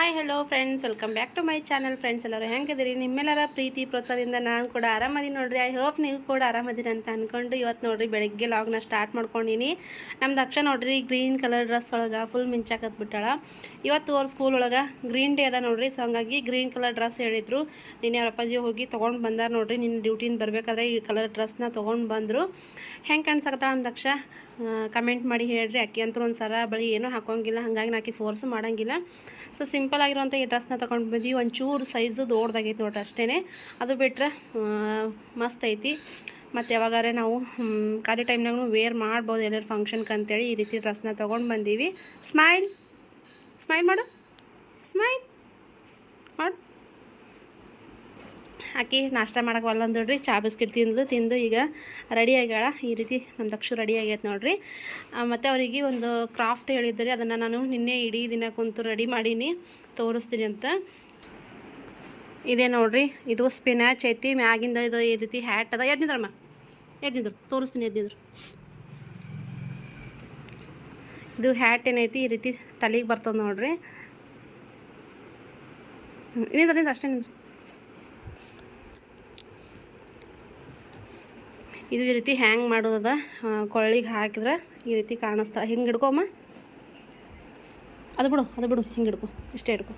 Hi hello friends welcome back to my channel friends ಎಲ್ಲರೂ ಹೆಂಗಿದ್ದೀರಿ? ನಿಮ್ಮೆಲ್ಲರ ಪ್ರೀತಿ, ಪ್ರೋತ್ಸಾಹದಿಂದ ನಾನು ಕೂಡ ಆರಾಮದಿ ನೋಡ್ರಿ. ಐ ಹೋಪ್ ನೀವು ಕೂಡ ಆರಾಮದಿರಿ ಅಂತ ಅಂದ್ಕೊಂಡು ಇವತ್ತು ನೋಡ್ರಿ, ಬೆಳಗ್ಗೆ ಲಾಗ್ನ ಸ್ಟಾರ್ಟ್ ಮಾಡ್ಕೊಂಡಿನಿ. ನಮ್ಮ ದಕ್ಷ ನೋಡ್ರಿ ಗ್ರೀನ್ ಕಲರ್ ಡ್ರೆಸ್ ಒಳಗೆ ಫುಲ್ ಮಿಂಚಾಕತ್ ಬಿಟ್ಟಾಳ. ಇವತ್ತು ಅವ್ರ ಸ್ಕೂಲ್ ಒಳಗೆ ಗ್ರೀನ್ ಡೇ ಅದ ನೋಡ್ರಿ ಸೊ ಹಂಗಾಗಿ ಗ್ರೀನ್ ಕಲರ್ ಡ್ರೆಸ್ ಹೇಳಿದ್ರು. ನಿನ್ನೆ ಅವ್ರ ಅಪ್ಪಾಜಿ ಹೋಗಿ ತೊಗೊಂಡು ಬಂದಾರ ನೋಡ್ರಿ ನಿನ್ನ ಡ್ಯೂಟಿನ ಬರಬೇಕಾದ್ರೆ ಈ ಕಲರ್ ಡ್ರೆಸ್ನ ತೊಗೊಂಡು ಬಂದರು. ಹೆಂಗೆ ಕಾಣಿಸಕತ್ತಾಳ ನಮ್ಮ ದಕ್ಷ ಕಮೆಂಟ್ ಮಾಡಿ ಹೇಳ್ರಿ. ಅಕ್ಕಿ ಅಂತೂ ಒಂದು ಸರ ಬಳಿ ಏನೂ ಹಾಕೋಂಗಿಲ್ಲ. ಹಾಗಾಗಿ ನಾಕಿ ಫೋರ್ಸು ಮಾಡೋಂಗಿಲ್ಲ. ಸೊ ಸಿಂಪಲ್ ಆಗಿರುವಂಥ ಈ ಡ್ರೆಸ್ನ ತೊಗೊಂಡು ಬಂದ್ವಿ. ಒಂಚೂರು ಸೈಜ್ದು ದೊಡ್ಡದಾಗೈತೆ ನೋಡ್ರಿ ಅಷ್ಟೇ ಅದು ಬಿಟ್ಟರೆ ಮಸ್ತ್ ಐತಿ. ಮತ್ತು ಯಾವಾಗಾದ್ರೆ ನಾವು ಖಾಲಿ ಟೈಮ್ನಾಗೂ ವೇರ್ ಮಾಡ್ಬೋದು ಎಲ್ಲರ ಫಂಕ್ಷನ್ಗೆ ಅಂತೇಳಿ ಈ ರೀತಿ ಡ್ರೆಸ್ನ ತೊಗೊಂಡು ಬಂದೀವಿ. ಸ್ಮೈಲ್ ಸ್ಮೈಲ್ ಮಾಡು. ಸ್ಮೈಲ್ ಮಾಡು. ಆಕಿ ನಾಷ್ಟ ಮಾಡಕ್ಕೆ ಒಲ್ಲ ಚಾ ಬಿಸ್ಕಿಟ್ ತಿಂದು ತಿಂದು ಈಗ ರೆಡಿ ಆಗ್ಯಾಳ. ಈ ರೀತಿ ನಮ್ಮ ದಕ್ಷು ರೆಡಿ ಆಗೈತೆ ನೋಡ್ರಿ. ಮತ್ತು ಅವರಿಗೆ ಒಂದು ಕ್ರಾಫ್ಟ್ ಹೇಳಿದ್ರಿ ಅದನ್ನು ನಾನು ನಿನ್ನೆ ಇಡೀ ದಿನ ಕುಂತು ರೆಡಿ ಮಾಡೀನಿ. ತೋರಿಸ್ತೀನಿ ಅಂತ. ಇದೇ ನೋಡ್ರಿ. ಇದು ಸ್ಪಿನಾಚ್ ಐತಿ. ಮ್ಯಾಗಿಂದ ಇದು ಈ ರೀತಿ ಹ್ಯಾಟ್ ಅದ. ಎದ್ದಿದ್ರಮ್ಮ? ಎದ್ದಿದ್ರು. ತೋರಿಸ್ತೀನಿ ಎದ್ದಿದ್ರು. ಇದು ಹ್ಯಾಟ್ ಏನೈತಿ? ಈ ರೀತಿ ತಲೆಗೆ ಬರ್ತದೆ ನೋಡ್ರಿ. ಇನ್ನಿದ್ರಿಂದ ನಿಂದ್ರು ನಿಂದ್ರು ಅಷ್ಟೇ ನಿಂದ್ರು ಇದು ಈ ರೀತಿ ಹ್ಯಾಂಗ್ ಮಾಡೋದದ? ಕೊಳ್ಳಿಗೆ ಹಾಕಿದ್ರೆ ಈ ರೀತಿ ಕಾಣಿಸ್ತಾ ಹಿಂಗೆ ಹಿಡ್ಕೊಮ್ಮ. ಅದು ಬಿಡು ಅದು ಬಿಡು, ಹಿಂಗೆ ಹಿಡ್ಕೊ. ಇಷ್ಟೇ ಹಿಡ್ಕೊ.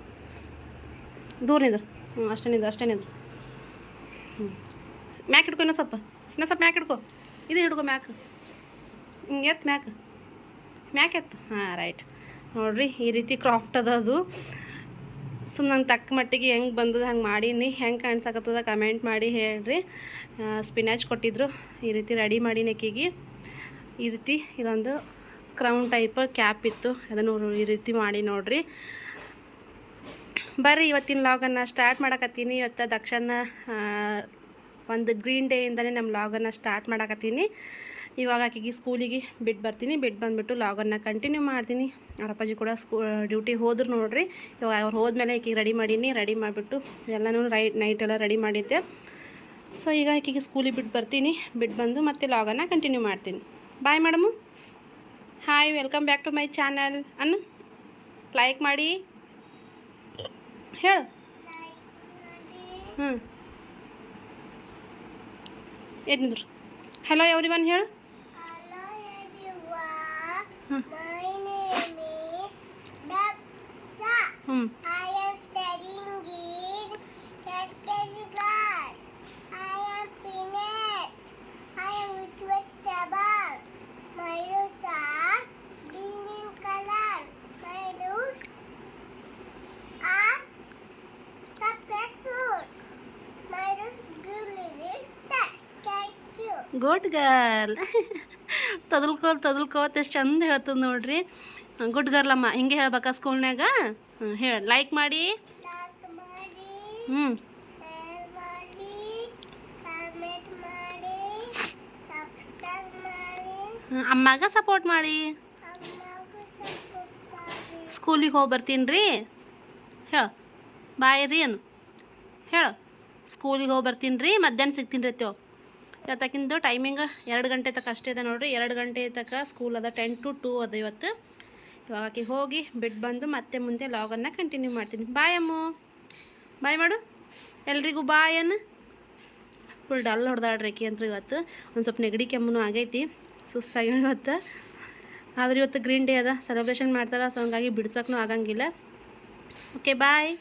ದೂರ ನಿಂದ್ರು ಹ್ಞೂ ಅಷ್ಟೇ ನಿಂದ್ರು ಅಷ್ಟೇ ನಿಂದ್ರು. ಹ್ಞೂ ಮ್ಯಾಕ್ ಹಿಡ್ಕೊ ಇನ್ನೂ ಸ್ವಲ್ಪ. ಇನ್ನೂ ಸ್ವಲ್ಪ ಮ್ಯಾಕ್ ಹಿಡ್ಕೊ. ಇದು ಹಿಡ್ಕೊ ಮ್ಯಾಕ್. ಹ್ಞೂ ಎತ್ತು ಮ್ಯಾಕ್. ಮ್ಯಾಕ್ ಎತ್ತು ಹಾಂ, ರೈಟ್. ನೋಡ್ರಿ, ಈ ರೀತಿ ಕ್ರಾಫ್ಟ್ ಅದ ಅದು ಸುಮ್ಮನೆ ನಂಗೆ ತಕ್ಕ ಮಟ್ಟಿಗೆ ಹೆಂಗೆ ಬಂದದ ಹಂಗೆ ಮಾಡೀನಿ ಹೆಂಗೆ ಕಾಣಿಸಕತ್ತದ ಕಮೆಂಟ್ ಮಾಡಿ ಹೇಳ್ರಿ. ಸ್ಪಿನಾಚ್ ಕೊಟ್ಟಿದ್ರು. ಈ ರೀತಿ ರೆಡಿ ಮಾಡಿ ಆಕಿಗೆ ಈ ರೀತಿ ಇದೊಂದು ಕ್ರೌನ್ ಟೈಪ್ ಕ್ಯಾಪ್ ಇತ್ತು. ಅದನ್ನು ಈ ರೀತಿ ಮಾಡಿ ನೋಡ್ರಿ. ಬರ್ರಿ, ಇವತ್ತಿನ ಲಾಗನ್ನು ಸ್ಟಾರ್ಟ್ ಮಾಡಕತ್ತೀನಿ. ಇವತ್ತು ದಕ್ಷಿಣ ಒಂದು ಗ್ರೀನ್ ಡೇಯಿಂದಲೇ ನಮ್ಮ ಲಾಗನ್ನು ಸ್ಟಾರ್ಟ್ ಮಾಡಕತ್ತೀನಿ. ಇವಾಗ ಆಕೆಗೆ ಸ್ಕೂಲಿಗೆ ಬಿಟ್ಟು ಬರ್ತೀನಿ. ಬಿಟ್ಟು ಬಂದುಬಿಟ್ಟು ಲಾಗನ್ನ ಕಂಟಿನ್ಯೂ ಮಾಡ್ತೀನಿ. ಅಪ್ಪಾಜಿ ಕೂಡ ಸ್ಕೂ, ಡ್ಯೂಟಿ ಹೋದ್ರು ನೋಡ್ರಿ. ಇವಾಗ ಅವ್ರು ಹೋದ್ಮೇಲೆ ಈಕೆಗೆ ರೆಡಿ ಮಾಡೀನಿ. ರೆಡಿ ಮಾಡಿಬಿಟ್ಟು ಎಲ್ಲನೂ ರೈ ನೈಟ್ ಎಲ್ಲ ರೆಡಿ ಮಾಡಿದ್ದೆ. ಸೊ, ಈಗ ಆಕೆಗೆ ಸ್ಕೂಲಿಗೆ ಬಿಟ್ಟು ಬರ್ತೀನಿ. ಬಿಟ್ಟು ಬಂದು ಮತ್ತೆ ಲಾಗನ್ನ ಕಂಟಿನ್ಯೂ ಮಾಡ್ತೀನಿ. Bye madam hi welcome back to my channel ಅನ್ನು ಲೈಕ್ ಮಾಡಿ. ಹೇಳು. ಹ್ಞೂ ಎದ್ನಿದ್ರು. ಹಲೋ ಎವ್ರಿ ಒನ್ ಹೇಳು. My name is Daksa. Hmm. I am studying in KKG class. I am peanut. I am rich vegetable. My roots are green in color. My roots are successful. My roots give lyrics that thank you. Good girl. ತದಲ್ಕೋ ತದಲ್ಕೋತ ಎಷ್ಟು ಚಂದ ಹೇಳ್ತದ ನೋಡ್ರಿ. Good ಗರ್ಲಮ್ಮ ಹಿಂಗೆ ಹೇಳ್ಬೇಕಾ ಸ್ಕೂಲ್ನ್ಯಾಗ? ಹ್ಞೂ ಹೇಳಿ like ಮಾಡಿ. ಹ್ಞೂ ಅಮ್ಮಗೂ ಸಪೋರ್ಟ್ ಮಾಡಿ. ಸ್ಕೂಲಿಗೆ ಹೋಗಿ ಬರ್ತೀನಿ ರೀ ಹೇಳು, ಬಾಯ್ ರೀ ಏನು. ಹೇಳು, ಸ್ಕೂಲಿಗೆ ಹೋಗಿ ಬರ್ತೀನಿ ರೀ ಮಧ್ಯಾಹ್ನ ಸಿಗ್ತೀನಿ ರೀ ತೇವ್ ಇವತ್ತಾಕಿಂದು ಟೈಮಿಂಗ್ ಎರಡು ಗಂಟೆ ತಕ್ಕ ಅಷ್ಟೇ ಇದೆ ನೋಡ್ರಿ. ಎರಡು ಗಂಟೆ ತಕ್ಕ ಸ್ಕೂಲ್ ಅದ ಟೆನ್ ಟು ಟೂ ಅದ ಇವತ್ತು. ಇವಾಗ ಆಕೆ ಹೋಗಿ ಬಿಟ್ಟು ಬಂದು ಮತ್ತೆ ಮುಂದೆ ಲಾಗನ್ನು ಕಂಟಿನ್ಯೂ ಮಾಡ್ತೀನಿ. ಬಾಯ್ ಅಮ್ಮು. ಬಾಯ್ ಮಾಡು. ಎಲ್ರಿಗೂ ಬಾಯ್ ಅನ್ನು. ಫುಲ್ ಡಲ್ ಹೊಡೆದಾಡ್ರಿ ಆಕೆ ಅಂತೂ ಇವತ್ತು. ಒಂದು ಸ್ವಲ್ಪ ನೆಗಡಿ ಕೆಮ್ಮು ಆಗೈತಿ. ಸುಸ್ತಾಗಿ ಇವತ್ತು. ಆದ್ರೆ ಇವತ್ತು ಗ್ರೀನ್ ಡೇ ಅದ. ಸೆಲೆಬ್ರೇಷನ್ ಮಾಡ್ತಾರೆ ಸೊ ಹಂಗಾಗಿ ಬಿಡ್ಸೋಕ್ಕೂ ಆಗಂಗಿಲ್ಲ. ಓಕೆ ಬಾಯ್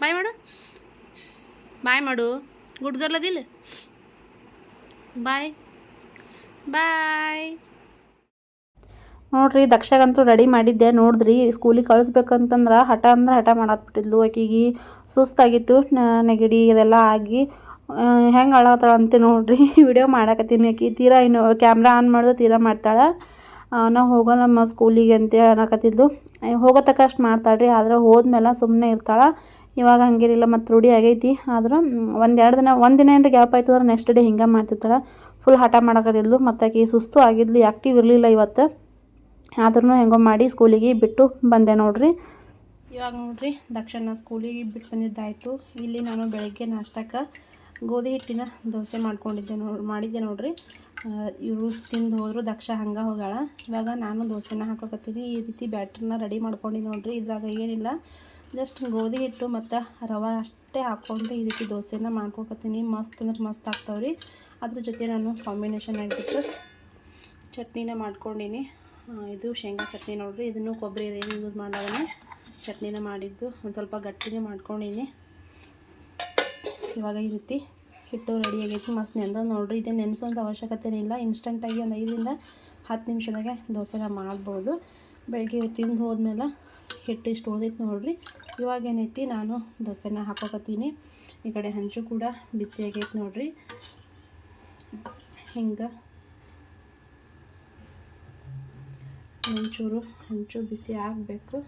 ಬಾಯ್ ಮಾಡು. ಬಾಯ್ ಮಾಡು. ಗುಡ್ ಬಾಯ್ ಬಾಯ್ ನೋಡ್ರಿ ದಕ್ಷಗಂತೂ ರೆಡಿ ಮಾಡಿದ್ದೆ. ನೋಡಿದ್ರಿ ಸ್ಕೂಲಿಗೆ ಕಳಿಸ್ಬೇಕಂತಂದ್ರೆ ಹಠ ಅಂದ್ರೆ ಹಠ ಮಾಡಾತ್ಬಿಟ್ಟಿದ್ಲು. ಆಕಿಗೆ ಸುಸ್ತಾಗಿತ್ತು ನೆಗಡಿ ಇದೆಲ್ಲ ಆಗಿ ಹೆಂಗೆ ಅಳತ್ತಾಳ ಅಂತ ನೋಡ್ರಿ. ವಿಡಿಯೋ ಮಾಡಾಕತ್ತೀನಿ ಆಕಿ. ತೀರಾ ಇನ್ನು ಕ್ಯಾಮ್ರಾ ಆನ್ ಮಾಡಿದ್ರೆ ತೀರಾ ಮಾಡ್ತಾಳೆ. ನಾವು ಹೋಗೋಲ್ಲಮ್ಮ ಸ್ಕೂಲಿಗೆ ಅಂತೇಳಿ ಅನ್ನಕತ್ತಿದ್ಲು. ಹೋಗೋ ತಕ್ಕ ಅಷ್ಟು ಮಾಡ್ತಾಳ್ರಿ. ಆದ್ರೆ ಹೋದ್ಮೇಲೆ ಸುಮ್ಮನೆ ಇರ್ತಾಳೆ. ಇವಾಗ ಹಂಗೇನಿಲ್ಲ ಮತ್ತು ರೂಢಿ ಆಗೈತಿ. ಆದರೂ ಒಂದು ಎರಡು ದಿನ, ಒಂದು ದಿನ ಏನಾರ ಗ್ಯಾಪ್ ಆಯ್ತು ಅಂದ್ರೆ ನೆಕ್ಸ್ಟ್ ಡೇ ಹಿಂಗೆ ಮಾಡ್ತಿರ್ತಾಳೆ. ಫುಲ್ ಹಠ ಮಾಡಕತ್ತಿದ್ಲು, ಮತ್ತು ಆಕೆ ಸುಸ್ತು ಆಗಿದ್ಲು ಆ್ಯಕ್ಟಿವ್ ಇರಲಿಲ್ಲ ಇವತ್ತು. ಆದ್ರೂ ಹೆಂಗೋ ಮಾಡಿ ಸ್ಕೂಲಿಗೆ ಬಿಟ್ಟು ಬಂದೆ ನೋಡ್ರಿ. ಇವಾಗ ನೋಡ್ರಿ ದಕ್ಷಿಣ ಸ್ಕೂಲಿಗೆ ಬಿಟ್ಟು ಬಂದಿದ್ದಾಯಿತು. ಇಲ್ಲಿ ನಾನು ಬೆಳಗ್ಗೆ ನಾಷ್ಟಕ್ಕೆ ಗೋಧಿ ಹಿಟ್ಟಿನ ದೋಸೆ ಮಾಡ್ಕೊಂಡಿದ್ದೆ ನೋಡಿ, ಮಾಡಿದ್ದೆ ನೋಡ್ರಿ. ಇವರು ತಿಂದು ಹೋದ್ರು, ದಕ್ಷ ಹಂಗೆ ಹೋಗಾಳ ಇವಾಗ ನಾನು ದೋಸೆನ ಹಾಕೋಕತ್ತೀನಿ. ಈ ರೀತಿ ಬ್ಯಾಟ್ರನ್ನ ರೆಡಿ ಮಾಡ್ಕೊಂಡಿದ್ದೆ ನೋಡ್ರಿ. ಇದ್ರಾಗ ಏನಿಲ್ಲ. ಜಸ್ಟ್ ಗೋಧಿ ಹಿಟ್ಟು ಮತ್ತು ರವೆ ಅಷ್ಟೇ ಹಾಕ್ಕೊಂಡು ಈ ರೀತಿ ದೋಸೆನ ಮಾಡ್ಕೊಕತ್ತೀನಿ. ಮಸ್ತ್ ಅಂದ್ರೆ ಮಸ್ತ್ ಆಗ್ತಾವ್ರಿ. ಅದ್ರ ಜೊತೆ ನಾನು ಕಾಂಬಿನೇಷನ್ ಆಗಿಬಿಟ್ಟು ಚಟ್ನಿನ ಮಾಡ್ಕೊಂಡೀನಿ. ಇದು ಶೇಂಗಾ ಚಟ್ನಿ ನೋಡಿರಿ. ಇದನ್ನು ಕೊಬ್ಬರಿ ಏನು ಯೂಸ್ ಮಾಡಾಗನೆ ಚಟ್ನಿನ ಮಾಡಿದ್ದು ಒಂದು ಸ್ವಲ್ಪ ಗಟ್ಟಿನೇ ಮಾಡ್ಕೊಂಡೀನಿ. ಇವಾಗ ಈ ರೀತಿ ಹಿಟ್ಟು ರೆಡಿ ಆಗೈತಿ. ಮಸ್ತ್ ನೆಂದ ನೋಡಿರಿ. ಇದು ನೆನೆಸೋಂಥ ಅವಶ್ಯಕತೆ ಇಲ್ಲ. ಇನ್ಸ್ಟಂಟಾಗಿ ಒಂದು ಐದರಿಂದ ಹತ್ತು ನಿಮಿಷದಾಗೆ ದೋಸೆನ ಮಾಡ್ಬೋದು. ಬೆಳಗ್ಗೆ ತಿಂದು ಹೋದ್ಮೇಲೆ ಹಿಟ್ಟು ಇಷ್ಟು ಉಳ್ದೈತೆ ನೋಡ್ರಿ. ಇವಾಗ ಏನೈತಿ, ನಾನು ದೋಸೆನ ಹಾಕೋಕತ್ತೀನಿ. ಈ ಕಡೆ ಹಂಚು ಕೂಡ ಬಿಸಿ ಆಗೈತೆ ನೋಡ್ರಿ. ಹಿಂಗೆ. ಒಂಚೂರು ಹಂಚು ಬಿಸಿ ಆಗಬೇಕು.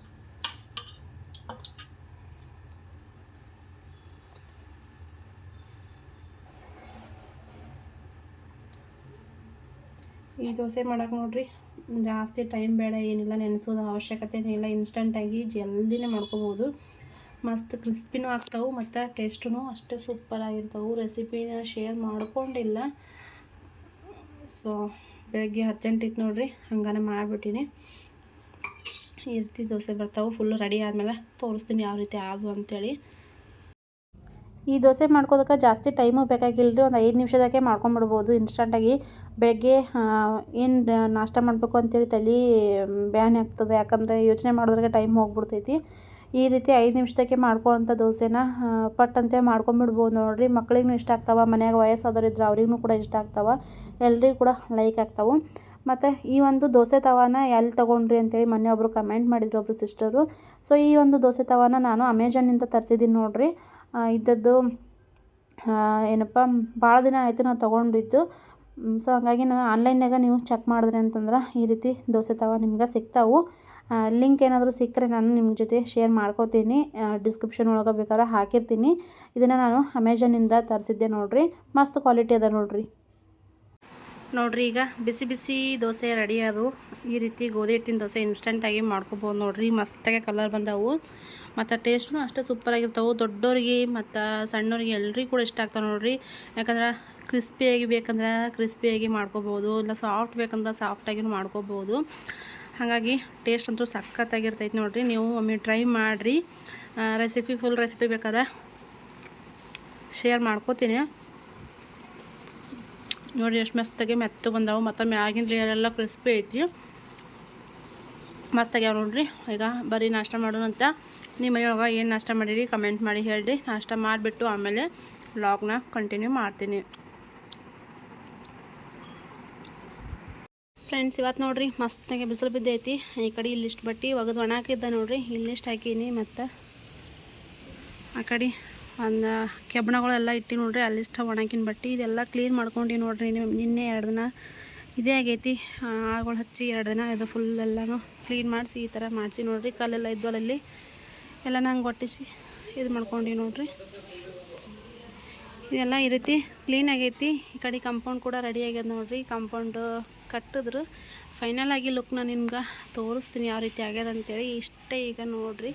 ಈ ದೋಸೆ ಮಾಡೋಕೆ ನೋಡ್ರಿ. ಜಾಸ್ತಿ ಟೈಮ್ ಬೇಡ, ಏನಿಲ್ಲ, ನೆನೆಸೋದು ಅವಶ್ಯಕತೆ ಇಲ್ಲ. ಇನ್ಸ್ಟಂಟಾಗಿ ಜಲ್ದಿನೇ ಮಾಡ್ಕೋಬೋದು. ಮಸ್ತ್ ಕ್ರಿಸ್ಪಿನೂ ಆಗ್ತಾವೆ, ಮತ್ತು ಟೇಸ್ಟೂ ಅಷ್ಟೇ ಸೂಪರಾಗಿರ್ತಾವೆ ರೆಸಿಪಿನ ಶೇರ್ ಮಾಡ್ಕೊಂಡಿಲ್ಲ. ಸೊ ಬೆಳಗ್ಗೆ ಅರ್ಜೆಂಟ್ ಇತ್ತು ನೋಡ್ರಿ, ಹಂಗಾನೆ ಮಾಡಿಬಿಟ್ಟಿನಿ. ಈ ರೀತಿ ದೋಸೆ ಬರ್ತಾವೆ ಫುಲ್ ರೆಡಿ ಆದಮೇಲೆ ತೋರಿಸ್ತೀನಿ ಯಾವ ರೀತಿ ಆದವು ಅಂತೇಳಿ. ಈ ದೋಸೆ ಮಾಡ್ಕೋದಕ್ಕೆ ಜಾಸ್ತಿ ಟೈಮು ಬೇಕಾಗಿಲ್ಲ ರೀ ಒಂದು ಐದು ನಿಮಿಷದಾಗೆ ಮಾಡ್ಕೊಂಬಿಡ್ಬೋದು. ಇನ್ಸ್ಟಂಟಾಗಿ ಬೆಳಗ್ಗೆ ಏನು ನಾಷ್ಟ ಮಾಡಬೇಕು ಅಂತೇಳಿ ತಲೆ ಬ್ಯಾನ್ ಆಗ್ತದೆ. ಯಾಕಂದರೆ ಯೋಚನೆ ಮಾಡೋದ್ರಾಗೆ ಟೈಮ್ ಹೋಗ್ಬಿಡ್ತೈತಿ. ಈ ರೀತಿ ಐದು ನಿಮಿಷದಾಗೆ ಮಾಡ್ಕೊಳ್ಳೋಂಥ ದೋಸೆನ ಪಟ್ ಅಂತೇಳಿ ಮಾಡ್ಕೊಂಬಿಡ್ಬೋದು ನೋಡಿರಿ. ಮಕ್ಳಿಗೂ ಇಷ್ಟ ಆಗ್ತಾವೆ, ಮನ್ಯಾಗ ವಯಸ್ಸಾದವ್ರು ಇದ್ರೆ ಅವ್ರಿಗೂ ಕೂಡ ಇಷ್ಟ ಆಗ್ತಾವೆ. ಎಲ್ಲರಿಗೂ ಕೂಡ ಲೈಕ್ ಆಗ್ತಾವೆ. ಮತ್ತು ಈ ಒಂದು ದೋಸೆ ತವಾನ ಎಲ್ಲಿ ತೊಗೊಂಡ್ರಿ ಅಂತೇಳಿ ಮೊನ್ನೆ ಒಬ್ಬರು ಕಮೆಂಟ್ ಮಾಡಿದ್ರು ಒಬ್ಬರು ಸಿಸ್ಟರು. ಸೊ, ಈ ಒಂದು ದೋಸೆ ತವಾನ ನಾನು ಅಮೆಝಾನಿಂದ ತರಿಸಿದ್ದೀನಿ ನೋಡಿರಿ. ಇದ್ದದ್ದು ಏನಪ್ಪ, ಭಾಳ ದಿನ ಆಯಿತು ನಾನು ತೊಗೊಂಡಿದ್ದು. ಸೊ ಹಾಗಾಗಿ ನಾನು ಆನ್ಲೈನ್ಯಾಗ ನೀವು ಚೆಕ್ ಮಾಡಿದ್ರಿ ಅಂತಂದ್ರೆ ಈ ರೀತಿ ದೋಸೆ ತವ ನಿಮ್ಗೆ ಸಿಗ್ತಾವೆ. ಲಿಂಕ್ ಏನಾದರೂ ಸಿಕ್ಕರೆ ನಾನು ನಿಮ್ಮ ಜೊತೆ ಶೇರ್ ಮಾಡ್ಕೋತೀನಿ. ಡಿಸ್ಕ್ರಿಪ್ಷನ್ ಒಳಗೆ ಬೇಕಾದ್ರೆ ಹಾಕಿರ್ತೀನಿ. ಇದನ್ನು ನಾನು ಅಮೆಝಾನಿಂದ ತರಿಸಿದ್ದೆ ನೋಡಿರಿ. ಮಸ್ತ್ ಕ್ವಾಲಿಟಿ ಅದ ನೋಡಿರಿ. ನೋಡಿರಿ ಈಗ ಬಿಸಿ ಬಿಸಿ ದೋಸೆ ರೆಡಿ ಅದು ಈ ರೀತಿ ಗೋಧಿ ಹಿಟ್ಟಿನ ದೋಸೆ ಇನ್ಸ್ಟೆಂಟಾಗಿ ಮಾಡ್ಕೊಬೋದು ನೋಡಿರಿ. ಮಸ್ತಾಗೆ ಕಲರ್ ಬಂದವು. ಮತ್ತು ಟೇಸ್ಟ್ನು ಅಷ್ಟೇ ಸೂಪರಾಗಿರ್ತಾವೆ ದೊಡ್ಡೋರಿಗೆ ಮತ್ತು ಸಣ್ಣವ್ರಿಗೆ ಎಲ್ರಿಗೂ ಕೂಡ ಇಷ್ಟ ಆಗ್ತಾವೆ ನೋಡಿರಿ. ಯಾಕಂದ್ರೆ ಕ್ರಿಸ್ಪಿಯಾಗಿ ಬೇಕಂದ್ರೆ ಕ್ರಿಸ್ಪಿಯಾಗಿ ಮಾಡ್ಕೋಬೋದು, ಇಲ್ಲ ಸಾಫ್ಟ್ ಬೇಕಂದ್ರೆ ಸಾಫ್ಟಾಗಿ ಮಾಡ್ಕೋಬೋದು. ಹಾಗಾಗಿ ಟೇಸ್ಟ್ ಅಂತೂ ಸಖತ್ತಾಗಿರ್ತೈತೆ ನೋಡಿರಿ. ನೀವು ಒಮ್ಮೆ ಟ್ರೈ ಮಾಡಿರಿ. ರೆಸಿಪಿ ಫುಲ್ ರೆಸಿಪಿ ಬೇಕಾದ್ರೆ ಶೇರ್ ಮಾಡ್ಕೋತೀನಿ. ನೋಡಿ ಎಷ್ಟು ಮಸ್ತಾಗಿ ಮೆತ್ತ ಬಂದವು. ಮತ್ತು ಮ್ಯಾಗಿನ ಲೇಯರ್ ಎಲ್ಲ ಕ್ರಿಸ್ಪಿ ಐತಿ ಮಸ್ತಾಗ್ಯಾವ ನೋಡಿರಿ. ಈಗ ಬರೀ ನಾಷ್ಟ ಮಾಡೋಣ ನಿಮ್ಮ ಯಾವಾಗ ಏನು ನಾಷ್ಟ ಮಾಡಿರಿ ಕಮೆಂಟ್ ಮಾಡಿ ಹೇಳಿರಿ. ನಾಷ್ಟ ಮಾಡಿಬಿಟ್ಟು ಆಮೇಲೆ ವ್ಲಾಗ್ನ ಕಂಟಿನ್ಯೂ ಮಾಡ್ತೀನಿ. ಫ್ರೆಂಡ್ಸ್ ಇವತ್ತು ನೋಡ್ರಿ ಮಸ್ತಾಗಿ ಬಿಸಿಲು ಬಿದ್ದೈತಿ. ಈ ಕಡೆ ಇಲ್ಲಿಷ್ಟು ಬಟ್ಟೆ ಒಗೆದು ಒಣ ಹಾಕಿದ್ದೆ ನೋಡ್ರಿ. ಇಲ್ಲಿಷ್ಟು ಹಾಕೀನಿ ಮತ್ತು ಆ ಕಡೆ ಒಂದು ಕೆಬ್ಬಣಗಳೆಲ್ಲ ಇಟ್ಟು ನೋಡ್ರಿ. ಅಲ್ಲಿಷ್ಟ ಒಣಗಿನ ಬಟ್ಟೆ. ಇದೆಲ್ಲ ಕ್ಲೀನ್ ಮಾಡ್ಕೊಂಡು ನೋಡ್ರಿ ನಿನ್ನೆ- ಎರಡು ದಿನ. ಇದೇ ಆಗೈತಿ. ಆಳುಗಳು ಹಚ್ಚಿ ಎರಡು ದಿನ ಇದು ಫುಲ್ ಎಲ್ಲನೂ ಕ್ಲೀನ್ ಮಾಡಿಸಿ ಈ ಥರ ಮಾಡಿಸಿ ನೋಡ್ರಿ. ಕಲ್ಲೆಲ್ಲ ಇದ್ವಲ್ಲ ಎಲ್ಲ ನಂಗೆ ಒಟ್ಟಿಸಿ ಇದು ಮಾಡ್ಕೊಂಡು ನೋಡ್ರಿ. ಇದೆಲ್ಲ ಈ ರೀತಿ ಕ್ಲೀನ್ ಆಗೈತಿ. ಈ ಕಡೆ ಕಂಪೌಂಡ್ ಕೂಡ ರೆಡಿ ಆಗ್ಯದ ನೋಡ್ರಿ. ಕಂಪೌಂಡು ಕಟ್ಟಿದ್ರು. ಫೈನಲ್ ಆಗಿ ಲುಕ್ ನಾನು ನಿಮ್ಗೆ ತೋರಿಸ್ತೀನಿ ಯಾವ ರೀತಿ ಆಗ್ಯದ ಅಂತೇಳಿ. ಇಷ್ಟೇ ಈಗ ನೋಡ್ರಿ.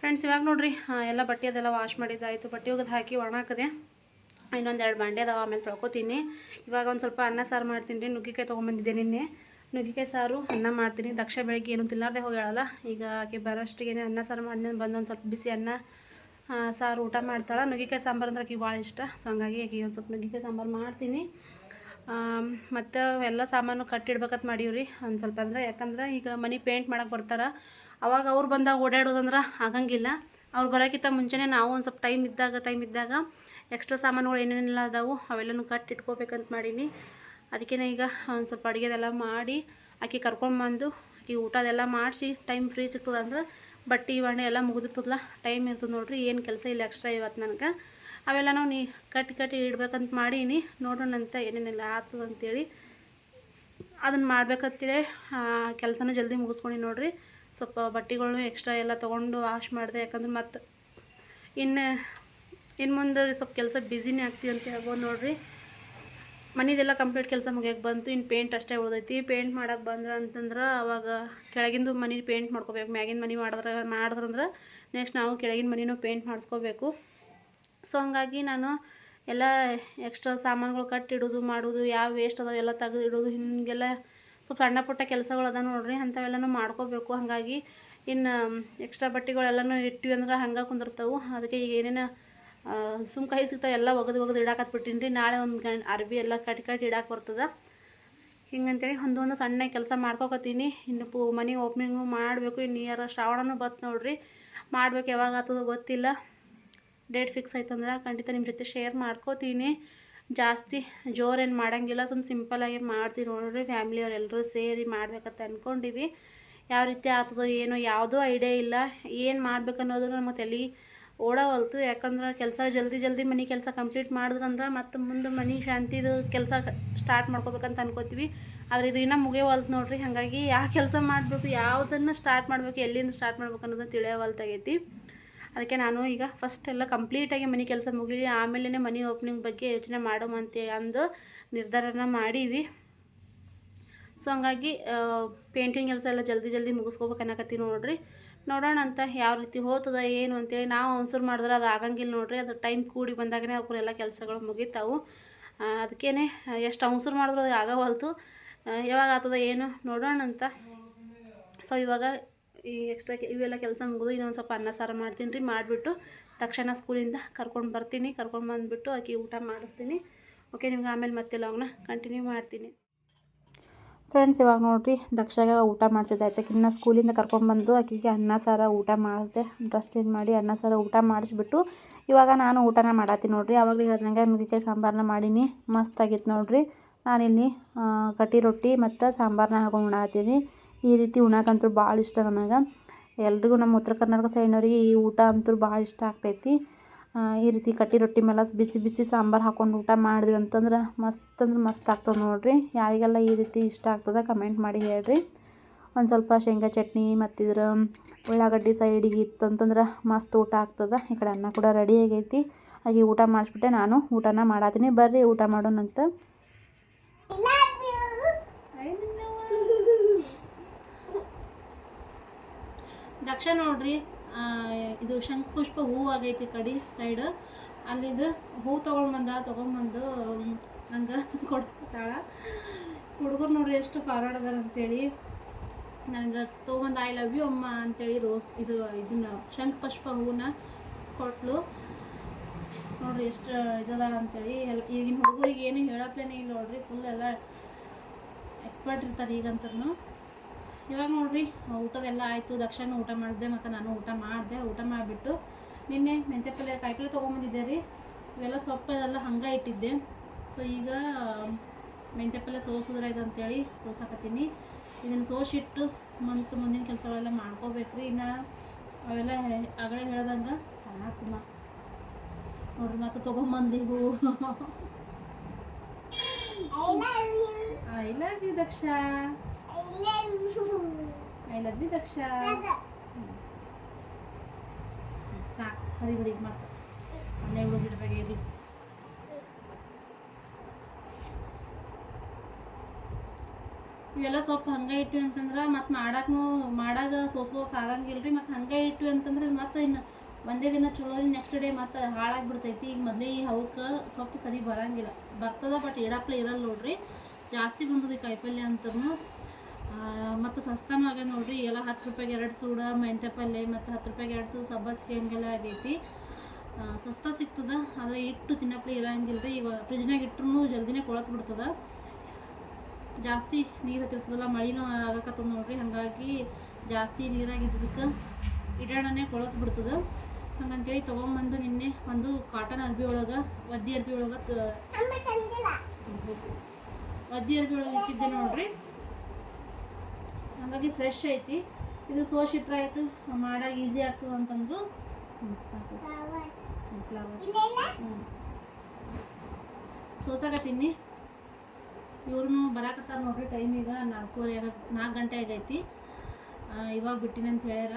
ಫ್ರೆಂಡ್ಸ್ ಇವಾಗ ನೋಡ್ರಿ ಎಲ್ಲ ಬಟ್ಟೆ ಅದೆಲ್ಲ ವಾಶ್ ಮಾಡಿದ್ದಾಯಿತು. ಬಟ್ಟೆ ಒಗೆದು ಹಾಕಿ ಒಣಾಕದೆ ಇನ್ನೊಂದು ಎರಡು ಬಂಡೆ ಅದಾವ ಆಮೇಲೆ ತೊಳ್ಕೊತೀನಿ. ಇವಾಗ ಒಂದು ಸ್ವಲ್ಪ ಅನ್ನ ಸಾರು ಮಾಡ್ತೀನಿ ರೀ. ನುಗ್ಗಿಕಾಯಿ ತೊಗೊಂಬಂದಿದ್ದೆ ನಿನ್ನೆ. ನುಗ್ಗಿಕಾಯಿ ಸಾರು, ಅನ್ನ ಮಾಡ್ತೀನಿ. ದಕ್ಷ ಬೆಳಗ್ಗೆ ಏನು ತಿನ್ನಲಾರ್ದೆ ಹೋಗ್ಯಾಳಲ್ಲ, ಈಗ ಆಕೆ ಬರೋಷ್ಟಿಗೆ ಅನ್ನ ಸಾರು ಮಾಡಿ ಬಂದು ಒಂದು ಸ್ವಲ್ಪ ಬಿಸಿ ಅನ್ನ ಸಾರು ಊಟ ಮಾಡ್ತಾಳೆ. ನುಗ್ಗಿಕಾಯಿ ಸಾಂಬಾರು ಅಂದ್ರೆ ಆಕೆ ಭಾಳ ಇಷ್ಟ, ಸೊ ಹಂಗಾಗಿ ಆಕೆ ಒಂದು ಸ್ವಲ್ಪ ನುಗ್ಗಿಕಾಯಿ ಸಾಂಬಾರು ಮಾಡ್ತೀನಿ. ಮತ್ತು ಎಲ್ಲ ಸಾಮಾನು ಕಟ್ಟಿಡ್ಬೇಕಂತ ಮಾಡೀವ್ರಿ, ಒಂದು ಸ್ವಲ್ಪ ಅಂದ್ರೆ, ಯಾಕಂದ್ರೆ ಈಗ ಮನೆ ಪೇಂಟ್ ಮಾಡಕ್ಕೆ ಬರ್ತಾರೆ. ಅವಾಗ ಅವ್ರು ಬಂದಾಗ ಓಡಾಡೋದಂದ್ರೆ ಆಗಂಗಿಲ್ಲ. ಅವ್ರು ಬರೋಕ್ಕಿಂತ ಮುಂಚೆನೇ ನಾವು ಒಂದು ಸ್ವಲ್ಪ ಟೈಮ್ ಇದ್ದಾಗ ಟೈಮ್ ಇದ್ದಾಗ ಎಕ್ಸ್ಟ್ರಾ ಸಾಮಾನುಗಳು ಏನೇನೆಲ್ಲ ಅದಾವು ಅವೆಲ್ಲನೂ ಕಟ್ಟಿ ಇಟ್ಕೋಬೇಕಂತ ಮಾಡೀನಿ. ಅದಕ್ಕೆ ಈಗ ಒಂದು ಸ್ವಲ್ಪ ಅಡುಗೆದೆಲ್ಲ ಮಾಡಿ ಆಕೆ ಈ ಆಕೆ ಊಟದೆಲ್ಲ ಮಾಡಿಸಿ ಟೈಮ್ ಫ್ರೀ ಸಿಗ್ತದಂದ್ರೆ ಬಟ್ಟೆ ಬಣ್ಣ ಎಲ್ಲ ಮುಗಿದಿರ್ತದಲ್ಲ ಟೈಮ್ ಇರ್ತದೆ ನೋಡ್ರಿ, ಏನು ಕೆಲಸ ಇಲ್ಲ ಎಕ್ಸ್ಟ್ರಾ ಇವತ್ತು ನನಗೆ. ಅವೆಲ್ಲ ನಾವು ನೀ ಕಟ್ಟಿ ಕಟ್ಟಿ ಇಡ್ಬೇಕಂತ ಮಾಡೀನಿ, ನೋಡೋಣ ಅಂತ ಏನೇನೆಲ್ಲ ಆಗ್ತದೆ ಅಂತೇಳಿ ಅದನ್ನು ಮಾಡ್ಬೇಕಂತೇಳಿ ಕೆಲಸನೂ ಜಲ್ದಿ ಮುಗಿಸ್ಕೊಂಡು ನೋಡ್ರಿ. ಸ್ವಲ್ಪ ಬಟ್ಟೆಗಳ್ನು ಎಕ್ಸ್ಟ್ರಾ ಎಲ್ಲ ತೊಗೊಂಡು ವಾಶ್ ಮಾಡಿದೆ, ಯಾಕಂದ್ರೆ ಮತ್ತು ಇನ್ನು ಇನ್ನು ಮುಂದೆ ಸ್ವಲ್ಪ ಕೆಲಸ ಬ್ಯುಸಿನೇ ಆಗ್ತೀವಿ ಅಂತ ಹೇಳ್ಬೋದು ನೋಡ್ರಿ. ಮನೆದೆಲ್ಲ ಕಂಪ್ಲೀಟ್ ಕೆಲಸ ಮುಗಿಯಕ್ಕೆ ಬಂತು ಇನ್ನು ಪೇಂಟ್ ಅಷ್ಟೇ ಉಳ್ದೈತಿ. ಪೇಂಟ್ ಮಾಡೋಕೆ ಬಂದ್ರೆ ಅಂತಂದ್ರೆ ಅವಾಗ ಕೆಳಗಿಂದು ಮನೆ ಪೇಂಟ್ ಮಾಡ್ಕೋಬೇಕು ಮ್ಯಾಗಿನ ಮನೆ ಮಾಡಿದ್ರೆ ಮಾಡಿದ್ರಂದ್ರೆ ನೆಕ್ಸ್ಟ್ ನಾವು ಕೆಳಗಿನ ಮನೆನೂ ಪೇಂಟ್ ಮಾಡಿಸ್ಕೋಬೇಕು. ಸೊ ಹಂಗಾಗಿ ನಾನು ಎಲ್ಲ ಎಕ್ಸ್ಟ್ರಾ ಸಾಮಾನುಗಳು ಕಟ್ಟಿಡೋದು ಮಾಡೋದು, ಯಾವ ವೇಸ್ಟ್ ಅದಾವೆ ಎಲ್ಲ ತೆಗೆದು ಇಡೋದು, ಹೀಗೆಲ್ಲ ಸ್ವಲ್ಪ ಸಣ್ಣ ಪುಟ್ಟ ಕೆಲಸಗಳು ಅದ ನೋಡ್ರಿ, ಅಂಥವೆಲ್ಲನೂ ಮಾಡ್ಕೋಬೇಕು. ಹಾಗಾಗಿ ಇನ್ನು ಎಕ್ಸ್ಟ್ರಾ ಬಟ್ಟೆಗಳೆಲ್ಲನೂ ಇಟ್ಟಿವಿ ಅಂದ್ರೆ ಹಂಗೆ ಕುಂದಿರ್ತವೆ. ಅದಕ್ಕೆ ಈಗ ಏನೇನು ಸುಮ್ ಕೈ ಸಿಗ್ತಾವೆ, ಎಲ್ಲ ಒಗದು ಒಗದು ಇಡಾಕತ್ ರೀ ನಾಳೆ ಒಂದು ಗಂಟೆ ಅರ್ಬಿ ಎಲ್ಲ ಕಟ್ ಕಟ್ ಇಡಾಕೆ ಬರ್ತದೆ. ಹಿಂಗಂತೇಳಿ ಒಂದೊಂದು ಸಣ್ಣ ಕೆಲಸ ಮಾಡ್ಕೊಕತ್ತೀನಿ. ಇನ್ನು ಪೂ, ಮನೆ ಓಪನಿಂಗು ಮಾಡಬೇಕು. ಇನ್ನು ಇಯರ್ ಶ್ರಾವಣನೂ ಬತ್ತು ನೋಡ್ರಿ. ಮಾಡ್ಬೇಕು ಯಾವಾಗ ಆಗ್ತದೋ ಗೊತ್ತಿಲ್ಲ. ಡೇಟ್ ಫಿಕ್ಸ್ ಆಯ್ತಂದ್ರೆ ಖಂಡಿತ ನಿಮ್ಮ ಜೊತೆ ಶೇರ್ ಮಾಡ್ಕೋತೀನಿ. ಜಾಸ್ತಿ ಜೋರೇನು ಮಾಡೋಂಗಿಲ್ಲ. ಸುಮ್ಮನೆ ಸಿಂಪಲಾಗಿ ಮಾಡ್ತೀನಿ ನೋಡ್ರಿ. ಫ್ಯಾಮಿಲಿಯವರೆಲ್ಲರೂ ಸೇರಿ ಮಾಡ್ಬೇಕಂತ ಅಂದ್ಕೊಂಡಿವಿ ಯಾವ ರೀತಿ ಆಗ್ತದೋ ಏನೋ ಯಾವುದೂ ಐಡಿಯಾ ಇಲ್ಲ. ಏನು ಮಾಡ್ಬೇಕು ನಮ್ಮ ನಮಗೆ ತಲೆ ಓಡವಲ್ತು. ಯಾಕಂದ್ರೆ ಕೆಲಸ ಜಲ್ದಿ ಜಲ್ದಿ ಮನೆ ಕೆಲಸ ಕಂಪ್ಲೀಟ್ ಮಾಡಿದ್ರಂದ್ರೆ ಮತ್ತು ಮುಂದೆ ಮನೆ ಶಾಂತಿದು ಕೆಲಸ ಸ್ಟಾರ್ಟ್ ಮಾಡ್ಕೋಬೇಕಂತ ಅನ್ಕೋತೀವಿ. ಆದರೆ ಇದು ಇನ್ನೂ ಮುಗಿಯವಲ್ತು ನೋಡ್ರಿ. ಹಾಗಾಗಿ ಯಾವ ಕೆಲಸ ಮಾಡಬೇಕು, ಯಾವುದನ್ನು ಸ್ಟಾರ್ಟ್ ಮಾಡಬೇಕು, ಎಲ್ಲಿಂದ ಸ್ಟಾರ್ಟ್ ಮಾಡ್ಬೇಕು ಅನ್ನೋದನ್ನ ತಿಳಿಯವಲ್ತಾಗೈತಿ ಅದಕ್ಕೆ ನಾನು ಈಗ ಫಸ್ಟ್ ಎಲ್ಲ ಕಂಪ್ಲೀಟಾಗಿ ಮನೆ ಕೆಲಸ ಮುಗಿಲಿ ಆಮೇಲೆ ಮನೆ ಓಪನಿಂಗ್ ಬಗ್ಗೆ ಯೋಚನೆ ಮಾಡೋಮಂತೆ ಅಂದು ನಿರ್ಧಾರನ ಮಾಡೀವಿ. ಸೊ ಹಂಗಾಗಿ ಪೇಂಟಿಂಗ್ ಕೆಲಸ ಎಲ್ಲ ಜಲ್ದಿ ಜಲ್ದಿ ಮುಗಿಸ್ಕೋಬೇಕು ಅನ್ನಕತ್ತೀವಿ ನೋಡ್ರಿ. ನೋಡೋಣ ಅಂತ ಯಾವ ರೀತಿ ಹೋಗ್ತದ ಏನು ಅಂತೇಳಿ ನಾವು ಅನ್ಸರ್ ಮಾಡಿದ್ರೆ ಅದು ಆಗಂಗಿಲ್ಲ ನೋಡ್ರಿ. ಅದು ಟೈಮ್ ಕೂಡಿ ಬಂದಾಗನೇ ಎಲ್ಲ ಕೆಲಸಗಳು ಮುಗಿತಾವು. ಅದಕ್ಕೇ ಎಷ್ಟು ಅನ್ಸರ್ ಮಾಡಿದ್ರು ಅದು ಆಗವಲ್ತು. ಯಾವಾಗ ಆಗ್ತದ ಏನು ನೋಡೋಣ ಅಂತ. ಸೊ ಇವಾಗ ಈ ಎಕ್ಸ್ಟ್ರಾ ಇವೆಲ್ಲ ಕೆಲಸ ಮುಗಿದು ಇನ್ನೊಂದು ಸ್ವಲ್ಪ ಅನ್ನ ಸಾರು ಮಾಡ್ತೀನಿ ರೀ. ಮಾಡಿಬಿಟ್ಟು ತಕ್ಷಣ ಸ್ಕೂಲಿಂದ ಕರ್ಕೊಂಡು ಬರ್ತೀನಿ. ಕರ್ಕೊಂಡು ಬಂದುಬಿಟ್ಟು ಆಕೆ ಊಟ ಮಾಡಿಸ್ತೀನಿ. ಓಕೆ ನಿಮ್ಗೆ ಆಮೇಲೆ ಮತ್ತೆ ಲಾಗ್ನ ಕಂಟಿನ್ಯೂ ಮಾಡ್ತೀನಿ. ಫ್ರೆಂಡ್ಸ್ ಇವಾಗ ನೋಡಿರಿ, ದಕ್ಷಾಗ ಊಟ ಮಾಡಿಸಿದ್ದೆ. ಆಯ್ತು ಇನ್ನು ಸ್ಕೂಲಿಂದ ಕರ್ಕೊಂಡ್ಬಂದು ಆಕೆಗೆ ಅನ್ನ, ಸಾರ ಊಟ ಮಾಡಿಸ್ದೆ. ಡ್ರೆಸ್ ಚೇಂಜ್ ಮಾಡಿ ಅನ್ನ, ಸಾರ ಊಟ ಮಾಡಿಸ್ಬಿಟ್ಟು ಇವಾಗ ನಾನು ಊಟನ ಮಾಡತ್ತೀನಿ ನೋಡಿರಿ. ಅವಾಗ ಹೇಳ್ದಂಗೆ ನುಗ್ಗೆಕಾಯಿ ಸಾಂಬಾರನ್ನ ಮಾಡೀನಿ. ಮಸ್ತ್ ಆಗಿತ್ತು ನೋಡ್ರಿ. ನಾನಿಲ್ಲಿ ಕಟ್ಟಿ ರೊಟ್ಟಿ ಮತ್ತು ಸಾಂಬಾರನ್ನ ಹಾಕೊಂಡು ಉಣಾತೀನಿ ಈ ರೀತಿ ಉಣಕಂತೂ ಭಾಳ ಇಷ್ಟ ನನಗೆ. ಎಲ್ರಿಗೂ ನಮ್ಮ ಉತ್ತರ ಕರ್ನಾಟಕ ಸೈಡ್ನವ್ರಿಗೆ ಈ ಊಟ ಅಂತೂ ಭಾಳ ಇಷ್ಟ ಆಗ್ತೈತಿ. ಈ ರೀತಿ ಕಟ್ಟಿ ರೊಟ್ಟಿ ಮೇಲೆ ಬಿಸಿ ಬಿಸಿ ಸಾಂಬಾರು ಹಾಕೊಂಡು ಊಟ ಮಾಡಿದ್ವಿ ಅಂತಂದ್ರೆ ಮಸ್ತ್ ಅಂದ್ರೆ ಮಸ್ತ್ ಆಗ್ತದೆ ನೋಡಿರಿ. ಯಾರಿಗೆಲ್ಲ ಈ ರೀತಿ ಇಷ್ಟ ಆಗ್ತದೆ ಕಮೆಂಟ್ ಮಾಡಿ ಹೇಳ್ರಿ. ಒಂದು ಸ್ವಲ್ಪ ಶೇಂಗಾ ಚಟ್ನಿ ಮತ್ತಿದ್ರ ಉಳ್ಳಾಗಡ್ಡಿ ಸೈಡಿಗೆ ಇತ್ತು ಅಂತಂದ್ರೆ ಮಸ್ತ್ ಊಟ ಆಗ್ತದೆ. ಈ ಕಡೆ ಅನ್ನ ಕೂಡ ರೆಡಿ ಆಗೈತಿ. ಹಾಗೆ ಊಟ ಮಾಡಿಸ್ಬಿಟ್ಟೆ ನಾನು. ಊಟನ ಮಾಡತ್ತೀನಿ ಬರ್ರಿ ಊಟ ಮಾಡೋಣಂತ ದಕ್ಷ ನೋಡ್ರಿ. ಇದು ಶಂಖಪುಷ್ಪ ಹೂ ಆಗೈತಿ ಕಡಿ ಸೈಡ್. ಅಲ್ಲಿದು ಹೂ ತೊಗೊಂಡು ಬಂದ ತೊಗೊಂಡ್ಬಂದು ನಂಗೆ ಕೊಡ್ತಾಳ. ಹುಡುಗರು ನೋಡ್ರಿ ಎಷ್ಟು ಫಾರ್ವರ್ಡ್ ಅಂತೇಳಿ. ನನಗೆ ತೊಗೊಂಬಂದು, ಐ ಲವ್ ಯು ಅಮ್ಮ ಅಂತೇಳಿ ರೋಸ್, ಇದು, ಇದನ್ನ ಶಂಖಪುಷ್ಪ ಹೂವನ್ನ ಕೊಟ್ಲು. ನೋಡ್ರಿ ಎಷ್ಟು ಇದದಾಳ ಅಂತೇಳಿ. ಎಲ್ಲ, ಈಗಿನ ಹುಡುಗರಿಗೆ ಏನು ಹೇಳಪ್ಲೇನೇ ಇಲ್ಲ ನೋಡ್ರಿ. ಫುಲ್ ಎಲ್ಲ ಎಕ್ಸ್ಪರ್ಟ್ ಇರ್ತಾರೆ ಈಗಂತೂ ಇವಾಗ ನೋಡ್ರಿ ಊಟದೆಲ್ಲ ಆಯಿತು. ದಕ್ಷಿಣ ಊಟ ಮಾಡಿದೆ ಮತ್ತು ನಾನು ಊಟ ಮಾಡಿದೆ. ಊಟ ಮಾಡಿಬಿಟ್ಟು ನಿನ್ನೆ ಮೆಂತ್ಯ ಪಲ್ಯ ಕಾಯಿಪಲ್ಲೆ ತೊಗೊಂಬಂದಿದ್ದೆ ರೀ. ಇವೆಲ್ಲ ಸೊಪ್ಪು ಇದೆಲ್ಲ ಹಂಗೆ ಇಟ್ಟಿದ್ದೆ. ಸೊ ಈಗ ಮೆಂತ್ಯ ಪಲ್ಯ ಸೋಸಿದ್ರಾಯ್ತು ಅಂತೇಳಿ ಸೋಸಾಕತ್ತೀನಿ. ಇದನ್ನು ಸೋಸಿಟ್ಟು ಮತ್ತು ಮುಂದಿನ ಕೆಲಸಗಳೆಲ್ಲ ಮಾಡ್ಕೋಬೇಕ್ರಿ ಇನ್ನು ಅವೆಲ್ಲ ಆಗಲೇ ಹೇಳ್ದಂಗೆ ಸಣ್ಣ ಮ ನೋಡ್ರಿ ಮತ್ತೆ ತೊಗೊಂಬಂದಿ ಹೂ. I love you Daksha. I love you Daksha ಸರಿ ಬಿಡಿ, ಮತ್ತೆ. ಇವೆಲ್ಲ ಸ್ವಲ್ಪ ಹಂಗೆ ಇಟ್ವಿ ಅಂತಂದ್ರೆ ಮತ್ತೆ ಮಾಡಾಕ್ನು, ಮಾಡಾಗ ಸೋಸ್ಕೋಕ್ ಆಗಂಗಿಲ್ರಿ, ಮತ್ತು ಹಂಗೆ ಇಟ್ವಿ ಅಂತಂದ್ರೆ ಇದು ಮತ್ತೆ ಇನ್ನು ಒಂದೇ ದಿನ ಚಲೋ ರೀ ನೆಕ್ಸ್ಟ್ ಡೇ ಮತ್ತೆ ಹಾಳಾಗ್ಬಿಡ್ತೈತಿ. ಈಗ ಮೊದಲೇ ಈ ಸೊಪ್ಪು ಸರಿ ಬರಂಗಿಲ್ಲ. ಬರ್ತದ ಬಟ್ ಇಡಪ್ಲೆ ಇರಲ್ಲ ನೋಡ್ರಿ. ಜಾಸ್ತಿ ಬಂದದ ಈ ಕಾಯಿಪಲ್ಯ ಅಂತೂ ಮತ್ತು ಸಸ್ತಾನು ಆಗ್ಯದ ನೋಡ್ರಿ ಎಲ್ಲ ಹತ್ತು ರೂಪಾಯಿಗೆ ಎರಡು ಸೂಡ ಮೆಂತ್ಯ ಪಲ್ಯ ಮತ್ತು ಹತ್ತು ರೂಪಾಯಿಗೆ ಎರಡು ಸೂಡು ಸಬ್ಬಸ್ಗೆ ಹಂಗೆಲ್ಲ ಆಗೈತಿ. ಸಸ್ತಾ ಸಿಗ್ತದೆ ಆದರೆ ಇಟ್ಟು ತಿನ್ನಪ್ಲೆ ಇರಂಗಿಲ್ಲ ರೀ ಈಗ ಫ್ರಿಜ್ನಾಗ ಇಟ್ಟರು ಜಲ್ದಿನೇ ಕೊಳತು ಬಿಡ್ತದೆ. ಜಾಸ್ತಿ ನೀರು ಹತ್ತಿರ್ತದಲ್ಲ ಮಳಿನೂ ಆಗಕತ್ತದ ನೋಡ್ರಿ. ಹಾಗಾಗಿ ಜಾಸ್ತಿ ನೀರಾಗಿದ್ದಕ್ಕೆ ಇಡಾಣನೇ ಕೊಳತು ಬಿಡ್ತದೆ. ಹಂಗಂತೇಳಿ ತೊಗೊಂಬಂದು ನಿನ್ನೆ ಒಂದು ಕಾಟನ್ ಅರ್ಬಿ ಒಳಗೆ ಒದ್ದಿ ಅರ್ಬಿ ಒಳಗೆ ಒದ್ದಿ ಅರ್ಬಿ ಒಳಗೆ ಇಟ್ಟಿದ್ದೆ ನೋಡ್ರಿ. ಹಾಗಾಗಿ ಫ್ರೆಶ್ ಐತಿ. ಇದು ಸೋಸಿಟ್ರೆ ಆಯಿತು. ಮಾಡಾಗ ಈಸಿ ಆಗ್ತದೆ ಅಂತಂದು. ಫ್ಲವರ್ಸ್ ಸೋಸಾಕತ್ತೀನಿ ಇವ್ರು ಬರಾಕತ್ತಾರ ನೋಡ್ರಿ ಟೈಮ್ ಈಗ ನಾಲ್ಕೂವರೆ ಆಗ, ನಾಲ್ಕು ಗಂಟೆ ಆಗೈತಿ. ಇವಾಗ ಬಿಟ್ಟಿನಿ ಅಂತ ಹೇಳ್ಯಾರ.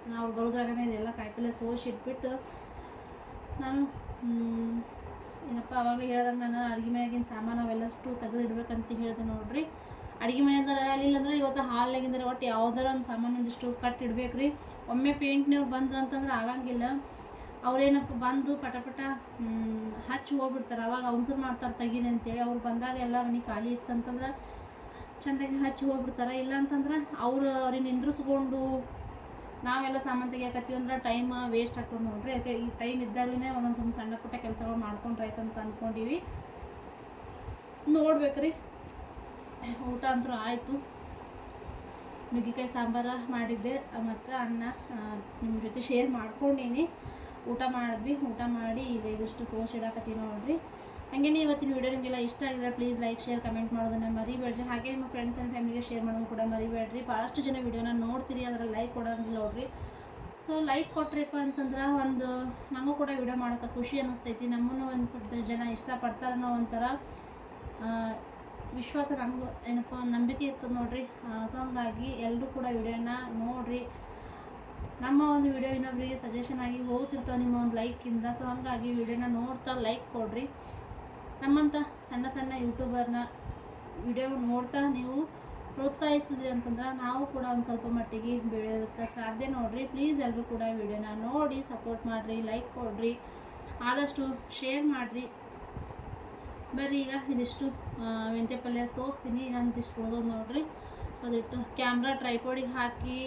ಸೊ, ಅವ್ರು ಬರೋದ್ರಾಗನೇ ಇದೆಲ್ಲ ಕಾಯಿಪಲ್ಯ ಸೋಸಿ ಇಟ್ಬಿಟ್ಟು ನಾನು ಏನಪ್ಪ ಅವಾಗಲೇ ಹೇಳ್ದಂಗೆ ನಾನು ಅಡುಗೆ ಮನೆಯಾಗಿನ ಸಾಮಾನು ಅವೆಲ್ಲಷ್ಟು ತೆಗೆದು ಇಡ್ಬೇಕಂತ ಹೇಳ್ದೆ ನೋಡ್ರಿ. ಅಡುಗೆ ಮನೆಯದಾರ ಆಗಲಿಲ್ಲ ಅಂದ್ರೆ ಇವತ್ತು ಹಾಲ್ನಾಗಿಂದ್ರೆ ಒಟ್ಟು ಯಾವ್ದಾರ ಒಂದು ಸಾಮಾನು ಒಂದಿಷ್ಟು ಕಟ್ ಇಡ್ಬೇಕು ರೀ ಒಮ್ಮೆ ಪೇಂಟ್ನವ್ರು ಬಂದ್ರು ಅಂತಂದ್ರೆ ಆಗಂಗಿಲ್ಲ. ಅವ್ರೇನಪ್ಪ ಬಂದು ಪಟ ಪಟ ಹಚ್ಚಿ ಹೋಗ್ಬಿಡ್ತಾರೆ. ಅವಾಗ ಅವಸರು ಮಾಡ್ತಾರೆ ತೆಗೀರಿ ಅಂತೇಳಿ. ಅವ್ರು ಬಂದಾಗ ಎಲ್ಲ ಮನೆ ಖಾಲಿ ಇತ್ತಂತಂದ್ರೆ ಚೆಂದಾಗಿ ಹಚ್ಚಿ ಹೋಗ್ಬಿಡ್ತಾರೆ. ಇಲ್ಲ ಅಂತಂದ್ರೆ ಅವರು ಅವ್ರಿಗೆ ನಿಂದ್ರಿಸ್ಕೊಂಡು ನಾವೆಲ್ಲ ಸಾಮಾನು ತೆಗಿಯಕತ್ತೀವಿ ಅಂದ್ರೆ ಟೈಮ್ ವೇಸ್ಟ್ ಆಗ್ತದೆ ನೋಡ್ರಿ. ಯಾಕೆ ಈ ಟೈಮ್ ಇದ್ದಾಗಲೇ ಒಂದೊಂದು ಸ್ವಲ್ಪ ಸಣ್ಣ ಪುಟ್ಟ ಕೆಲಸಗಳು ಮಾಡ್ಕೊಂಡ್ರೆ ಆಯ್ತಂತ ನೋಡ್ಬೇಕು ನೋಡ್ಬೇಕ್ರಿ. ಊಟ ಅಂತೂ ಆಯಿತು. ನುಗ್ಗಿಕಾಯಿ ಸಾಂಬಾರ ಮಾಡಿದ್ದೆ. ಮತ್ತು ಅನ್ನ ನಿಮ್ಮ ಜೊತೆ ಶೇರ್ ಮಾಡ್ಕೊಂಡೀನಿ. ಊಟ ಮಾಡಿದ್ವಿ. ಊಟ ಮಾಡಿ ಈಗ ಇದಿಷ್ಟು ಸೋಸ್ ಇಡಾಕತ್ತೀವಿ ನೋಡ್ರಿ. ಹಾಗೇನೆ ಇವತ್ತಿನ ವೀಡಿಯೋ ನಿಮಗೆಲ್ಲ ಇಷ್ಟ ಆಗಿದೆ ಪ್ಲೀಸ್ ಲೈಕ್ ಶೇರ್ ಕಮೆಂಟ್ ಮಾಡೋದನ್ನ ಮರಿಬೇಡ್ರಿ. ಹಾಗೆ ನಿಮ್ಮ ಫ್ರೆಂಡ್ಸ್ ಆ್ಯಂಡ್ ಫ್ಯಾಮಿಲಿಗೆ ಶೇರ್ ಮಾಡೋದು ಕೂಡ ಮರಿಬೇಡ್ರಿ. ಭಾಳಷ್ಟು ಜನ ವಿಡಿಯೋನ ನೋಡ್ತೀರಿ. ಅದರ ಲೈಕ್ ಕೊಡೋದಿಲ್ಲ ನೋಡ್ರಿ. ಸೊ ಲೈಕ್ ಕೊಟ್ಟರೆ ಅಂತಂದ್ರೆ ಒಂದು ನಮಗೂ ಕೂಡ ವಿಡಿಯೋ ಮಾಡೋಕೆ ಖುಷಿ ಅನ್ನಿಸ್ತೈತಿ. ನಮ್ಮನ್ನು ಒಂದು ಸ್ವಲ್ಪ ಜನ ಇಷ್ಟಪಡ್ತಾರನ್ನೋ ಒಂಥರ ವಿಶ್ವಾಸ ನನಗೂ ಏನಪ್ಪ ಒಂದು ನಂಬಿಕೆ ಇರ್ತದೆ ನೋಡ್ರಿ. ಸೊ ಹಂಗಾಗಿ ಎಲ್ಲರೂ ಕೂಡ ವಿಡಿಯೋನ ನೋಡಿರಿ. ನಮ್ಮ ಒಂದು ವಿಡಿಯೋ ಇನ್ನೊಬ್ಬರಿಗೆ ಸಜೆಷನ್ ಆಗಿ ಹೋಗ್ತಿರ್ತಾವೆ ನಿಮ್ಮ ಒಂದು ಲೈಕಿಂದ ಸೊ ಹಂಗಾಗಿ ವಿಡಿಯೋನ ನೋಡ್ತಾ ಲೈಕ್ ಕೊಡ್ರಿ. ನಮ್ಮಂಥ ಸಣ್ಣ ಸಣ್ಣ ಯೂಟ್ಯೂಬರ್ನ ವಿಡಿಯೋ ನೋಡ್ತಾ ನೀವು ಪ್ರೋತ್ಸಾಹಿಸಿದ್ರಿ ಅಂತಂದ್ರೆ ನಾವು ಕೂಡ ಒಂದು ಸ್ವಲ್ಪ ಮಟ್ಟಿಗೆ ಬೆಳೆಯೋದಕ್ಕೆ ಸಾಧ್ಯ ನೋಡಿರಿ. ಪ್ಲೀಸ್ ಎಲ್ಲರೂ ಕೂಡ ವಿಡಿಯೋನ ನೋಡಿ ಸಪೋರ್ಟ್ ಮಾಡಿರಿ ಲೈಕ್ ಕೊಡ್ರಿ. ಆದಷ್ಟು ಶೇರ್ ಮಾಡಿರಿ. ಬರ್ರಿ ಈಗ ಇದಿಷ್ಟು. ಮೆಂತ್ಯ ಪಲ್ಯ ಸೋಸ್ತೀನಿ ಇನ್ನೊಂದಿಷ್ಟು ಓದೋದು ನೋಡ್ರಿ. ಸೊ ಅದಿಟ್ಟು ಕ್ಯಾಮ್ರಾ ಟ್ರೈಪೋಡಿಗೆ ಹಾಕಿ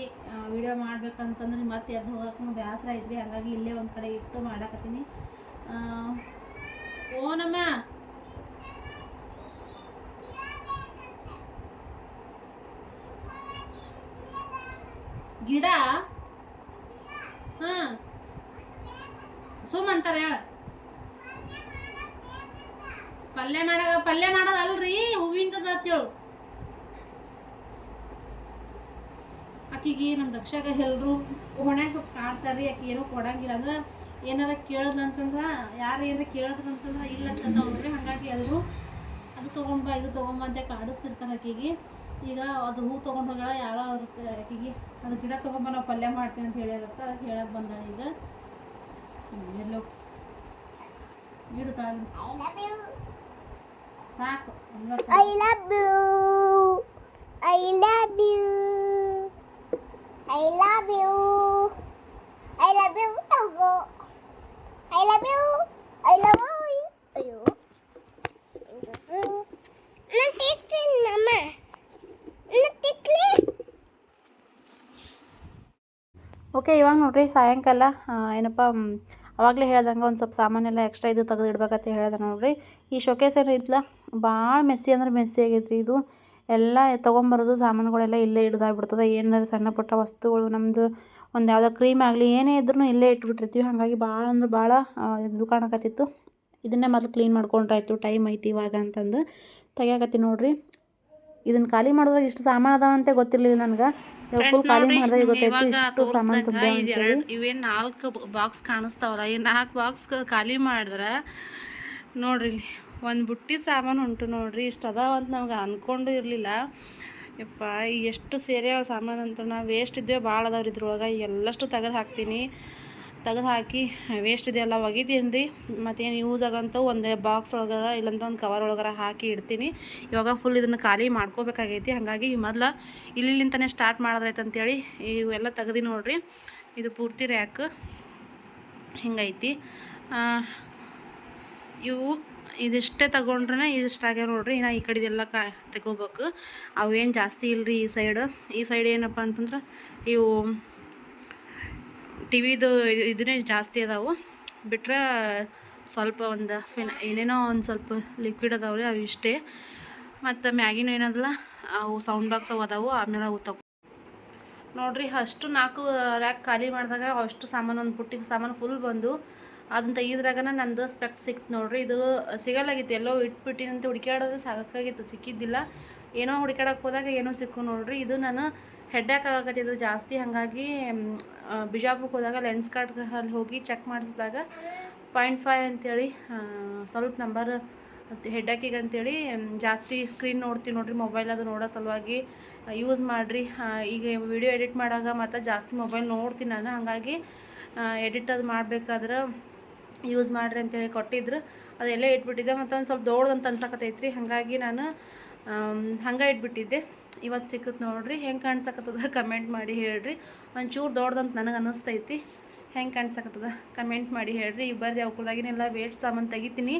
ವಿಡಿಯೋ ಮಾಡ್ಬೇಕಂತಂದ್ರೆ ಮತ್ತೆ ಎದ್ದು ಹೋಗೋಕ್ಕೂ ಬೇಸರ ಐತ್ರಿ. ಹಾಗಾಗಿ ಇಲ್ಲೇ ಒಂದು ಕಡೆ ಇಟ್ಟು ಮಾಡಾಕತ್ತೀನಿ. ಓನಮ್ಮ ಗಿಡ? ಹಾಂ. ಸುಮ್ ಅಂತಾರೆ ಹೇಳ. ಪಲ್ಯ ಮಾಡಾಗ ಪಲ್ಯ ಮಾಡೋದಲ್ರಿ, ಹೂವಿಂದದ ಅಂತೇಳು ಆಕಿಗೆ ನಮ್ಮ ದಕ್ಷಾಗ ಎಲ್ಲರೂ ಹೊಣ್ಯಾಗ ಸ್ವಲ್ಪ ಕಾಡ್ತಾರ್ರಿ ಆಕೆ ಏನೂ ಕೊಡಂಗಿಲ್ಲ. ಅಂದ್ರೆ ಏನಾರ ಕೇಳಿದ್ಲ ಅಂತಂದ್ರೆ ಯಾರು ಏನಾರ ಕೇಳಿದ್ರು ಅಂತಂದ್ರೆ ಇಲ್ಲ ಅಂತ ನೋಡ್ರಿ ಹಾಗಾಗಿ ಎಲ್ಲರೂ ಅದು ತೊಗೊಂಡ್ ಬಾ, ಇದು ತೊಗೊಂಬ ಅಂತ ಕಾಡಿಸ್ತಿರ್ತಾರೆ ಆಕಿಗೆ. ಈಗ ಅದು ಹೂ ತೊಗೊಂಡು ಹೋಗಳ ಯಾರೋ ಅವ್ರ ಆಕಿಗೆ, ಅದು ಗಿಡ ತೊಗೊಂಬ ನಾವು ಪಲ್ಯ ಮಾಡ್ತೀವಿ ಅಂತ ಹೇಳಿರತ್ತ ಅದಕ್ಕೆ ಹೇಳಕ್ಕೆ ಬಂದಾಳೆ ಈಗ. ಎಲ್ಲೋ ಗಿಡ ತಳಗ I love you. ಸಾಕು ಎಲ್ಲ I ಸಾಕು. love you. I love you. I love you. I love you, Togo. I love you. I love you. ಅಯ್ಯೋ ನಾನು ತಿಕ್ತೀನಿ ಅಮ್ಮ ನಾನು ತಿಕ್ಲಿ ಓಕೆ ಇವಾಗ ನೋಡ್ರಿ ಸಾಯಂಕಾಲ ಆ, ಏನಪ್ಪ ಮ್, ಅವಾಗಲೇ ಹೇಳ್ದಂಗೆ ಒಂದು ಸ್ವಲ್ಪ ಸಾಮಾನೆಲ್ಲ ಎಕ್ಸ್ಟ್ರಾ ಇದು ತೆಗೆದು ಇಡ್ಬೇಕಂತ ಹೇಳ್ದೆ ನೋಡ್ರಿ. ಈ ಶೋಕೇಸ್ ಏನು ಇದ್ಲ? ಭಾಳ ಮೆಸ್ಸಿ ಅಂದ್ರೆ ಮೆಸ್ಸಿ ಆಗೈತ್ರಿ ಇದು. ಎಲ್ಲ ತೊಗೊಂಬರೋದು ಸಾಮಾನುಗಳೆಲ್ಲ ಇಲ್ಲೇ ಹಿಡ್ದಾಗ್ಬಿಡ್ತದೆ. ಏನಾರು ಸಣ್ಣ ಪುಟ್ಟ ವಸ್ತುಗಳು ನಮ್ಮದು ಒಂದು ಯಾವುದೋ ಕ್ರೀಮ್ ಆಗಲಿ ಏನೇ ಇದ್ರೂ ಇಲ್ಲೇ ಇಟ್ಬಿಟ್ಟಿರ್ತೀವಿ. ಹಾಗಾಗಿ ಭಾಳ ಅಂದ್ರೆ ಭಾಳ ಇದು ಕಾಣಕತ್ತಿತ್ತು. ಇದನ್ನೇ ಮೊದಲು ಕ್ಲೀನ್ ಮಾಡ್ಕೊಂಡ್ರಾಯ್ತು. ಟೈಮ್ ಐತಿ ಇವಾಗ ಅಂತಂದು ತೆಗಿಯಾಕತ್ತಿ ನೋಡ್ರಿ. ಇದನ್ನು ಖಾಲಿ ಮಾಡಿದ್ರೆ ಇಷ್ಟು ಸಾಮಾನು ಅದಾವ ಅಂತ ಗೊತ್ತಿರಲಿಲ್ಲ ನನಗೆ. ಇವಾಗ ಫುಲ್ ಖಾಲಿ ಮಾಡಿದಾಗ ಗೊತ್ತಾಯ್ತು ಇಷ್ಟು ಸಾಮಾನು ತುಂಬ ಅಂತೇಳಿ. ಇವೇನು ನಾಲ್ಕು ಬಾಕ್ಸ್ ಕಾಣಿಸ್ತಾವಲ್ಲ ಈ ನಾಲ್ಕು ಬಾಕ್ಸ್ ಖಾಲಿ ಮಾಡಿದ್ರೆ ನೋಡ್ರಿ ಒಂದು ಬುಟ್ಟಿ ಸಾಮಾನು ಉಂಟು ನೋಡ್ರಿ ಇಷ್ಟು ಅದಾವ ಅಂತ ನಮ್ಗೆ ಅನ್ಕೊಂಡು ಇರಲಿಲ್ಲ. ಯಪ್ಪ ಎಷ್ಟು ಸೇರ್ಯಾವ ಸಾಮಾನು ಅಂತ ನಾವು ವೇಸ್ಟ್ ಇದ್ದೇವೆ ಭಾಳ ಅದಾವ್ರಿ ಇದ್ರೊಳಗೆ ಎಲ್ಲಷ್ಟು ತೆಗೆದು ಹಾಕ್ತೀನಿ. ತೆಗೆದು ಹಾಕಿ ವೇಸ್ಟ್ ಇದೆಲ್ಲ ಒಗಿತೀನಿ ರೀ ಮತ್ತೇನು ಯೂಸ್ ಆಗಂತೂ ಒಂದು ಬಾಕ್ಸ್ ಒಳಗಾರ ಇಲ್ಲಾಂದ್ರೆ ಒಂದು ಕವರ್ ಒಳಗಾರ ಹಾಕಿ ಇಡ್ತೀನಿ. ಇವಾಗ ಫುಲ್ ಇದನ್ನು ಖಾಲಿ ಮಾಡ್ಕೋಬೇಕಾಗೈತಿ. ಹಾಗಾಗಿ ಮೊದ್ಲು ಇಲ್ಲಿಂದನೇ ಸ್ಟಾರ್ಟ್ ಮಾಡೋದೈತೆ ಅಂತೇಳಿ ಇವೆಲ್ಲ ತೆಗ್ದು ನೋಡ್ರಿ. ಇದು ಪೂರ್ತಿ ರ್ಯಾಕ್ ಹಿಂಗೈತಿ. ಇವು ಇದಿಷ್ಟೇ ತಗೊಂಡ್ರೆ ಇದಿಷ್ಟಾಗ್ಯಾವ ನೋಡ್ರಿ. ಇನ್ನು ಈ ಕಡೆದೆಲ್ಲ ಕಾ, ತಗೋಬೇಕು. ಅವೇನು ಜಾಸ್ತಿ ಇಲ್ಲರಿ ಈ ಸೈಡ್ ಈ ಸೈಡ್ ಏನಪ್ಪ ಅಂತಂದ್ರೆ ಇವು ಟಿ ವಿದು ಇದನ್ನೇ ಜಾಸ್ತಿ ಅದಾವು. ಬಿಟ್ರೆ ಸ್ವಲ್ಪ ಒಂದು ಫಿನ್ ಏನೇನೋ ಒಂದು ಸ್ವಲ್ಪ ಲಿಕ್ವಿಡ್ ಅದಾವ್ರಿ ಅವು ಇಷ್ಟೇ. ಮತ್ತು ಮ್ಯಾಗಿನೂ ಏನದಲ್ಲ, ಅವು ಸೌಂಡ್ ಬಾಕ್ಸ್ ಅವು ಅದಾವು, ಆಮೇಲೆ ಅವು ತಗೋ. ನೋಡಿರಿ ಅಷ್ಟು ನಾಲ್ಕು ರ್ಯಾಕ್ ಖಾಲಿ ಮಾಡಿದಾಗ ಅಷ್ಟು ಸಾಮಾನು ಒಂದು ಪುಟ್ಟಿ ಸಾಮಾನು ಫುಲ್ ಬಂದು, ಅದನ್ನ ತೆಗಿದ್ರಾಗನ ನಂದು ಸ್ಪೆಕ್ಟ್ ಸಿಕ್ತು ನೋಡ್ರಿ. ಇದು ಸಿಗಲ್ಲಾಗಿತ್ತು ಎಲ್ಲೋ ಇಟ್ಬಿಟ್ಟಿನಂತ, ಹುಡುಕ್ಯಾಡೋದು ಸಾಕಾಗಿತ್ತು, ಸಿಕ್ಕಿದ್ದಿಲ್ಲ. ಏನೋ ಹುಡುಕ್ಯಾಡಕ್ಕೆ ಹೋದಾಗ ಏನೋ ಸಿಕ್ಕು ನೋಡ್ರಿ. ಇದು ನಾನು ಹೆಡ್ಯಾಕ್ ಆಗಕತ್ತಿದ್ದು ಜಾಸ್ತಿ. ಹಾಗಾಗಿ ಬಿಜಾಪುರಕ್ಕೆ ಹೋದಾಗ ಲೆನ್ಸ್ ಕಾರ್ಡ್ ಅಲ್ಲಿ ಹೋಗಿ ಚೆಕ್ ಮಾಡಿಸಿದಾಗ ಪಾಯಿಂಟ್ ಫೈವ್ ಅಂತೇಳಿ ಸ್ವಲ್ಪ ನಂಬರ್ ಹೆಡ್ಯಾಕಿಗೆ ಅಂತೇಳಿ ಜಾಸ್ತಿ ಸ್ಕ್ರೀನ್ ನೋಡ್ತೀವಿ ನೋಡ್ರಿ ಮೊಬೈಲ್ ಅದು ನೋಡೋ ಸಲುವಾಗಿ ಯೂಸ್ ಮಾಡಿರಿ. ಈಗ ವಿಡಿಯೋ ಎಡಿಟ್ ಮಾಡಾಗ ಮತ್ತು ಜಾಸ್ತಿ ಮೊಬೈಲ್ ನೋಡ್ತೀನಿ ನಾನು. ಹಾಗಾಗಿ ಎಡಿಟ್ ಅದು ಮಾಡಬೇಕಾದ್ರೆ ಯೂಸ್ ಮಾಡಿರಿ ಅಂತೇಳಿ ಕೊಟ್ಟಿದ್ರು. ಅದೆಲ್ಲ ಇಟ್ಬಿಟ್ಟಿದ್ದೆ. ಮತ್ತು ಒಂದು ಸ್ವಲ್ಪ ದೊಡ್ಡದಂತ ಅನ್ಸಕತ್ತೈತ್ರಿ. ಹಾಗಾಗಿ ನಾನು ಹಂಗೆ ಇಟ್ಬಿಟ್ಟಿದ್ದೆ. ಇವತ್ತು ಸಿಕ್ಕತ್ ನೋಡ್ರಿ, ಹೆಂಗೆ ಕಾಣ್ಸಕತ್ತದ ಕಮೆಂಟ್ ಮಾಡಿ ಹೇಳ್ರಿ. ಒಂಚೂರು ದೊಡ್ದಂತ ನನಗೆ ಅನ್ನಿಸ್ತೈತಿ. ಹೆಂಗೆ ಕಾಣ್ಸಕತ್ತದ ಕಮೆಂಟ್ ಮಾಡಿ ಹೇಳ್ರಿ. ಬರ್ರಿ ಅವ್ರದಾಗಿನೆಲ್ಲ ವೇಟ್ ಸಾಮಾನು ತೆಗಿತೀನಿ.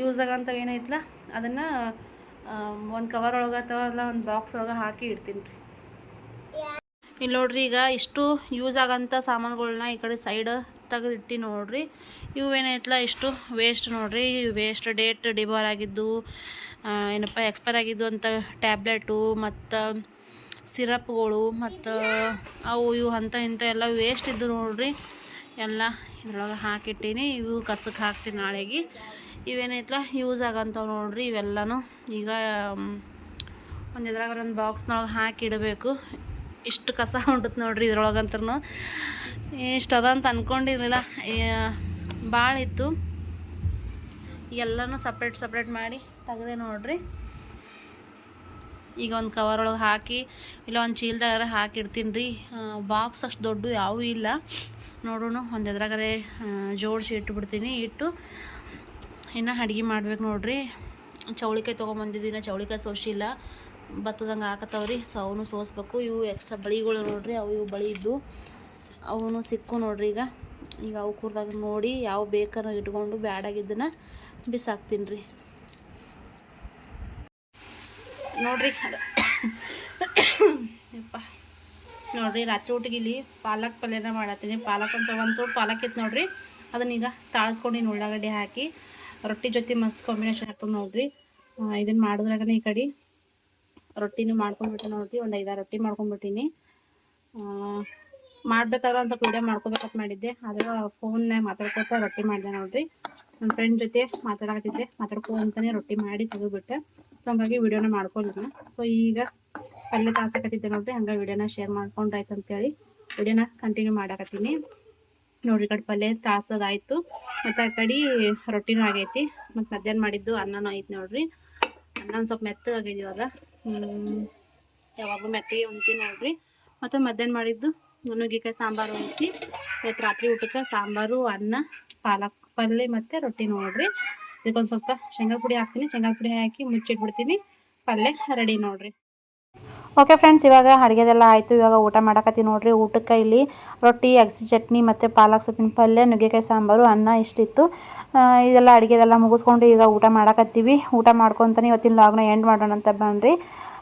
ಯೂಸ್ ಆಗಂಥವು ಏನೈತಲ್ಲ ಅದನ್ನು ಒಂದು ಕವರ್ ಒಳಗೆ ಅಥವಾ ಅಲ್ಲ ಒಂದು ಬಾಕ್ಸ್ ಒಳಗೆ ಹಾಕಿ ಇಡ್ತೀನಿ. ರೀ ಇಲ್ಲಿ ನೋಡ್ರಿ ಈಗ ಇಷ್ಟು ಯೂಸ್ ಆಗೋಂಥ ಸಾಮಾನುಗಳನ್ನ ಈ ಕಡೆ ಸೈಡ್ ತೆಗೆದಿಟ್ಟು ನೋಡ್ರಿ. ಇವು ಏನೈತಲ್ಲ ಇಷ್ಟು ವೇಸ್ಟ್ ನೋಡ್ರಿ. ವೇಸ್ಟ್ ಡೇಟ್ ಡಿಬಾರ್ ಆಗಿದ್ದು ಏನಪ್ಪ ಎಕ್ಸ್ಪೈರ್ ಆಗಿದ್ದು ಅಂತ ಟ್ಯಾಬ್ಲೆಟು ಮತ್ತು ಸಿರಪ್ಗಳು ಮತ್ತು ಅವು ಇವು ಅಂತ ಇಂಥ ಎಲ್ಲ ವೇಸ್ಟ್ ಇದ್ದು ನೋಡ್ರಿ. ಎಲ್ಲ ಇದ್ರೊಳಗೆ ಹಾಕಿಟ್ಟೀನಿ. ಇವು ಕಸಕ್ಕೆ ಹಾಕ್ತೀನಿ ನಾಳೆಗೆ. ಇವೇನೈತಲ್ಲ ಯೂಸ್ ಆಗಂಥವು ನೋಡ್ರಿ ಇವೆಲ್ಲನೂ. ಈಗ ಒಂದು ಇದ್ರಾಗ ಒಂದು ಬಾಕ್ಸ್ನೊಳಗೆ ಹಾಕಿಡಬೇಕು. ಇಷ್ಟು ಕಸ ಹೊಂಟತ್ ನೋಡ್ರಿ ಇದ್ರೊಳಗಂತೂ ಇಷ್ಟು ಅದ ಅಂತ ಅಂದ್ಕೊಂಡಿರಲಿಲ್ಲ ಭಾಳ ಇತ್ತು ಎಲ್ಲನೂ ಸಪ್ರೇಟ್ ಸಪ್ರೇಟ್ ಮಾಡಿ ತೆಗ್ದೆ ನೋಡ್ರಿ. ಈಗ ಒಂದು ಕವರ್ ಒಳಗೆ ಹಾಕಿ, ಇಲ್ಲ ಒಂದು ಚೀಲದಾಗ ಹಾಕಿಡ್ತೀನಿ ರೀ ಬಾಕ್ಸ್ ಅಷ್ಟು ದೊಡ್ಡ ಯಾವೂ ಇಲ್ಲ. ನೋಡೋಣ ಒಂದು ಎದ್ರಾಗರೆ ಜೋಡಿಸಿ ಇಟ್ಟುಬಿಡ್ತೀನಿ ಇಟ್ಟು ಇನ್ನು ಅಡುಗೆ ಮಾಡ್ಬೇಕು ನೋಡ್ರಿ. ಚೌಳಿಕಾಯಿ ತೊಗೊಂಬಂದಿದ್ದು ಇನ್ನು ಚೌಳಿಕಾಯಿ ಸೋಸಿಲ್ಲ. ಭತ್ತದಂಗೆ ಹಾಕತ್ತವ್ರಿ ಸೊ ಅವನು ಸೋಸ್ಬೇಕು. ಇವು ಎಕ್ಸ್ಟ್ರಾ ಬಳಿಗಳು ನೋಡ್ರಿ, ಅವು ಇವು ಬಳಿ ಇದ್ದು ಅವನು ಸಿಕ್ಕು ನೋಡ್ರಿ ಈಗ. ಈಗ ಅವು ಕೂರ್ದಾಗ ನೋಡಿ, ಯಾವ ಬೇಕನ್ನು ಇಟ್ಕೊಂಡು ಬ್ಯಾಡಾಗಿದ್ದನ್ನು ಬಿಸಾಕ್ತೀನಿ ರೀ ನೋಡ್ರಿ ಯಪ್ಪ. ನೋಡ್ರಿ, ರಾತ್ರಿ ಊಟಕ್ಕೆ ಇಲ್ಲಿ ಪಾಲಕ್ ಪಲ್ಯನ ಮಾಡತ್ತೀನಿ. ಪಾಲಕ್ ಒಂದು ಒಂದು ಸ್ವಲ್ಪ ಪಾಲಕ್ ಇತ್ತು ನೋಡ್ರಿ. ಅದನ್ನ ಈಗ ತಾಳಿಸ್ಕೊಂಡು ಉಳ್ಳಾಗಡ್ಡಿ ಹಾಕಿ, ರೊಟ್ಟಿ ಜೊತೆ ಮಸ್ತ್ ಕಾಂಬಿನೇಷನ್ ಹಾಕೊಂಡು ನೋಡ್ರಿ. ಇದನ್ನು ಮಾಡಿದ್ರಾಗನೇ ಈ ಕಡೆ ರೊಟ್ಟಿನೂ ಮಾಡ್ಕೊಂಡ್ಬಿಟ್ಟು ನೋಡ್ರಿ, ಒಂದು ಐದಾರು ರೊಟ್ಟಿ ಮಾಡ್ಕೊಂಡ್ಬಿಟ್ಟಿನಿ. ಮಾಡ್ಬೇಕಾದ್ರೆ ಒಂದು ಸ್ವಲ್ಪ ವಿಡಿಯೋ ಮಾಡ್ಕೋಬೇಕಂತ ಮಾಡಿದ್ದೆ. ಆದ್ರೆ ಫೋನ್ನೇ ಮಾತಾಡ್ಕೊತ ರೊಟ್ಟಿ ಮಾಡಿದೆ ನೋಡ್ರಿ. ನನ್ನ ಫ್ರೆಂಡ್ ಜೊತೆ ಮಾತಾಡತಿದ್ದೆ ಮಾತಾಡ್ಕೊ ಅಂತಾನೆ ರೊಟ್ಟಿ ಮಾಡಿ ತೆಗೆದುಬಿಟ್ಟೆ. ಸೊ ಹಂಗಾಗಿ ವಿಡಿಯೋನ ಮಾಡ್ಕೊಂಡಿದ್ದೆ ಸೊ ಈಗ ಪಲ್ಯ ತಾಸಕತ್ತಿದ್ದೆ ನೋಡ್ರಿ. ಹಂಗೆ ವಿಡಿಯೋನ ಶೇರ್ ಮಾಡ್ಕೊಂಡ್ರಾಯ್ತು ಅಂತೇಳಿ ವಿಡಿಯೋನ ಕಂಟಿನ್ಯೂ ಮಾಡಕತ್ತೀನಿ. ನೋಡ್ರಿ ಕಡೆ ಪಲ್ಯ ತಾಸದಾಯ್ತು ಮತ್ತು ಆ ಕಡೆ ರೊಟ್ಟಿನೂ ಆಗೈತಿ. ಮತ್ತು ಮಧ್ಯಾಹ್ನ ಮಾಡಿದ್ದು ಅನ್ನನೂ ಐತಿ ನೋಡ್ರಿ. ಅನ್ನ ಸ್ವಲ್ಪ ಮೆತ್ತಗಾಗೈತಿ ಇವಾಗ. ಯಾವಾಗೂ ಮೆತ್ತಗೆ ಉಣ್ತೀನಿ ನೋಡ್ರಿ. ಮತ್ತು ಮಧ್ಯಾಹ್ನ ಮಾಡಿದ್ದು ನುಗ್ಗಿಕಾಯಿ ಸಾಂಬಾರು ಐತಿ ಇವತ್ತು ರಾತ್ರಿ ಊಟಕ್ಕೆ ಸಾಂಬಾರು, ಅನ್ನ, ಪಾಲಕ್. ಪಲ್ಯ ಮತ್ತು ರೊಟ್ಟಿ ನೋಡ್ರಿ. ಇದಕ್ಕೊಂದು ಸ್ವಲ್ಪ ಶೇಂಗಾ ಪುಡಿ ಹಾಕ್ತೀನಿ. ಶೇಂಗಾ ಪುಡಿ ಹಾಕಿ ಮುಚ್ಚಿಟ್ಬಿಡ್ತೀನಿ. ಪಲ್ಯ ರೆಡಿ ನೋಡ್ರಿ. ಓಕೆ ಫ್ರೆಂಡ್ಸ್ ಇವಾಗ ಅಡುಗೆದೆಲ್ಲ ಆಯಿತು. ಇವಾಗ ಊಟ ಮಾಡಕತ್ತೀವಿ ನೋಡ್ರಿ. ಊಟಕ್ಕೆ ಇಲ್ಲಿ ರೊಟ್ಟಿ, ಅಗಸಿ ಚಟ್ನಿ ಮತ್ತು ಪಾಲಕ್ ಸೊಪ್ಪಿನ ಪಲ್ಯ, ನುಗ್ಗೆಕಾಯಿ ಸಾಂಬಾರು, ಅನ್ನ ಇಷ್ಟಿತ್ತು. ಇದೆಲ್ಲ ಅಡುಗೆದೆಲ್ಲ ಮುಗಿಸ್ಕೊಂಡು ಈಗ ಊಟ ಮಾಡಕತ್ತೀವಿ. ಊಟ ಮಾಡ್ಕೊತಾನೆ ಇವತ್ತಿನ ಲಾಗ್ನ ಎಂಡ್ ಮಾಡೋಣ ಅಂತ ಬನ್ರಿ.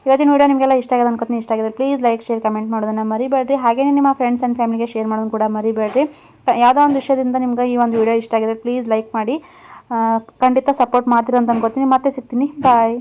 ಇವತ್ತಿನ ವೀಡಿಯೋ ನಿಮಗೆಲ್ಲ ಇಷ್ಟ ಆಗಿದೆ ಅನ್ಕೋತೀನಿ, ಇಷ್ಟ ಆಗಿದೆ ಪ್ಲೀಸ್ ಲೈಕ್ ಶೇರ್ ಕಮೆಂಟ್ ಮಾಡೋದನ್ನು ಮರಿಬೇಡ್ರಿ. ಹಾಗೆಯೇ ನಿಮ್ಮ ಫ್ರೆಂಡ್ಸ್ ಆ್ಯಂಡ್ ಫ್ಯಾಮಿಲಿಗೆ ಶೇರ್ ಮಾಡೋದು ಕೂಡ ಮರಿಬೇಡ್ರಿ. ಯಾವುದೋ ಒಂದು ವಿಷಯದಿಂದ ನಿಮ್ಗೆ ಈ ಒಂದು ವಿಡಿಯೋ ಇಷ್ಟ ಆಗಿದೆ ಪ್ಲೀಸ್ ಲೈಕ್ ಮಾಡಿ. ಖಂಡಿತ ಸಪೋರ್ಟ್ ಮಾಡ್ತೀರಂತ ಅನ್ಕೋತೀನಿ. ಮತ್ತೆ ಸಿಗ್ತೀನಿ. ಬಾಯ್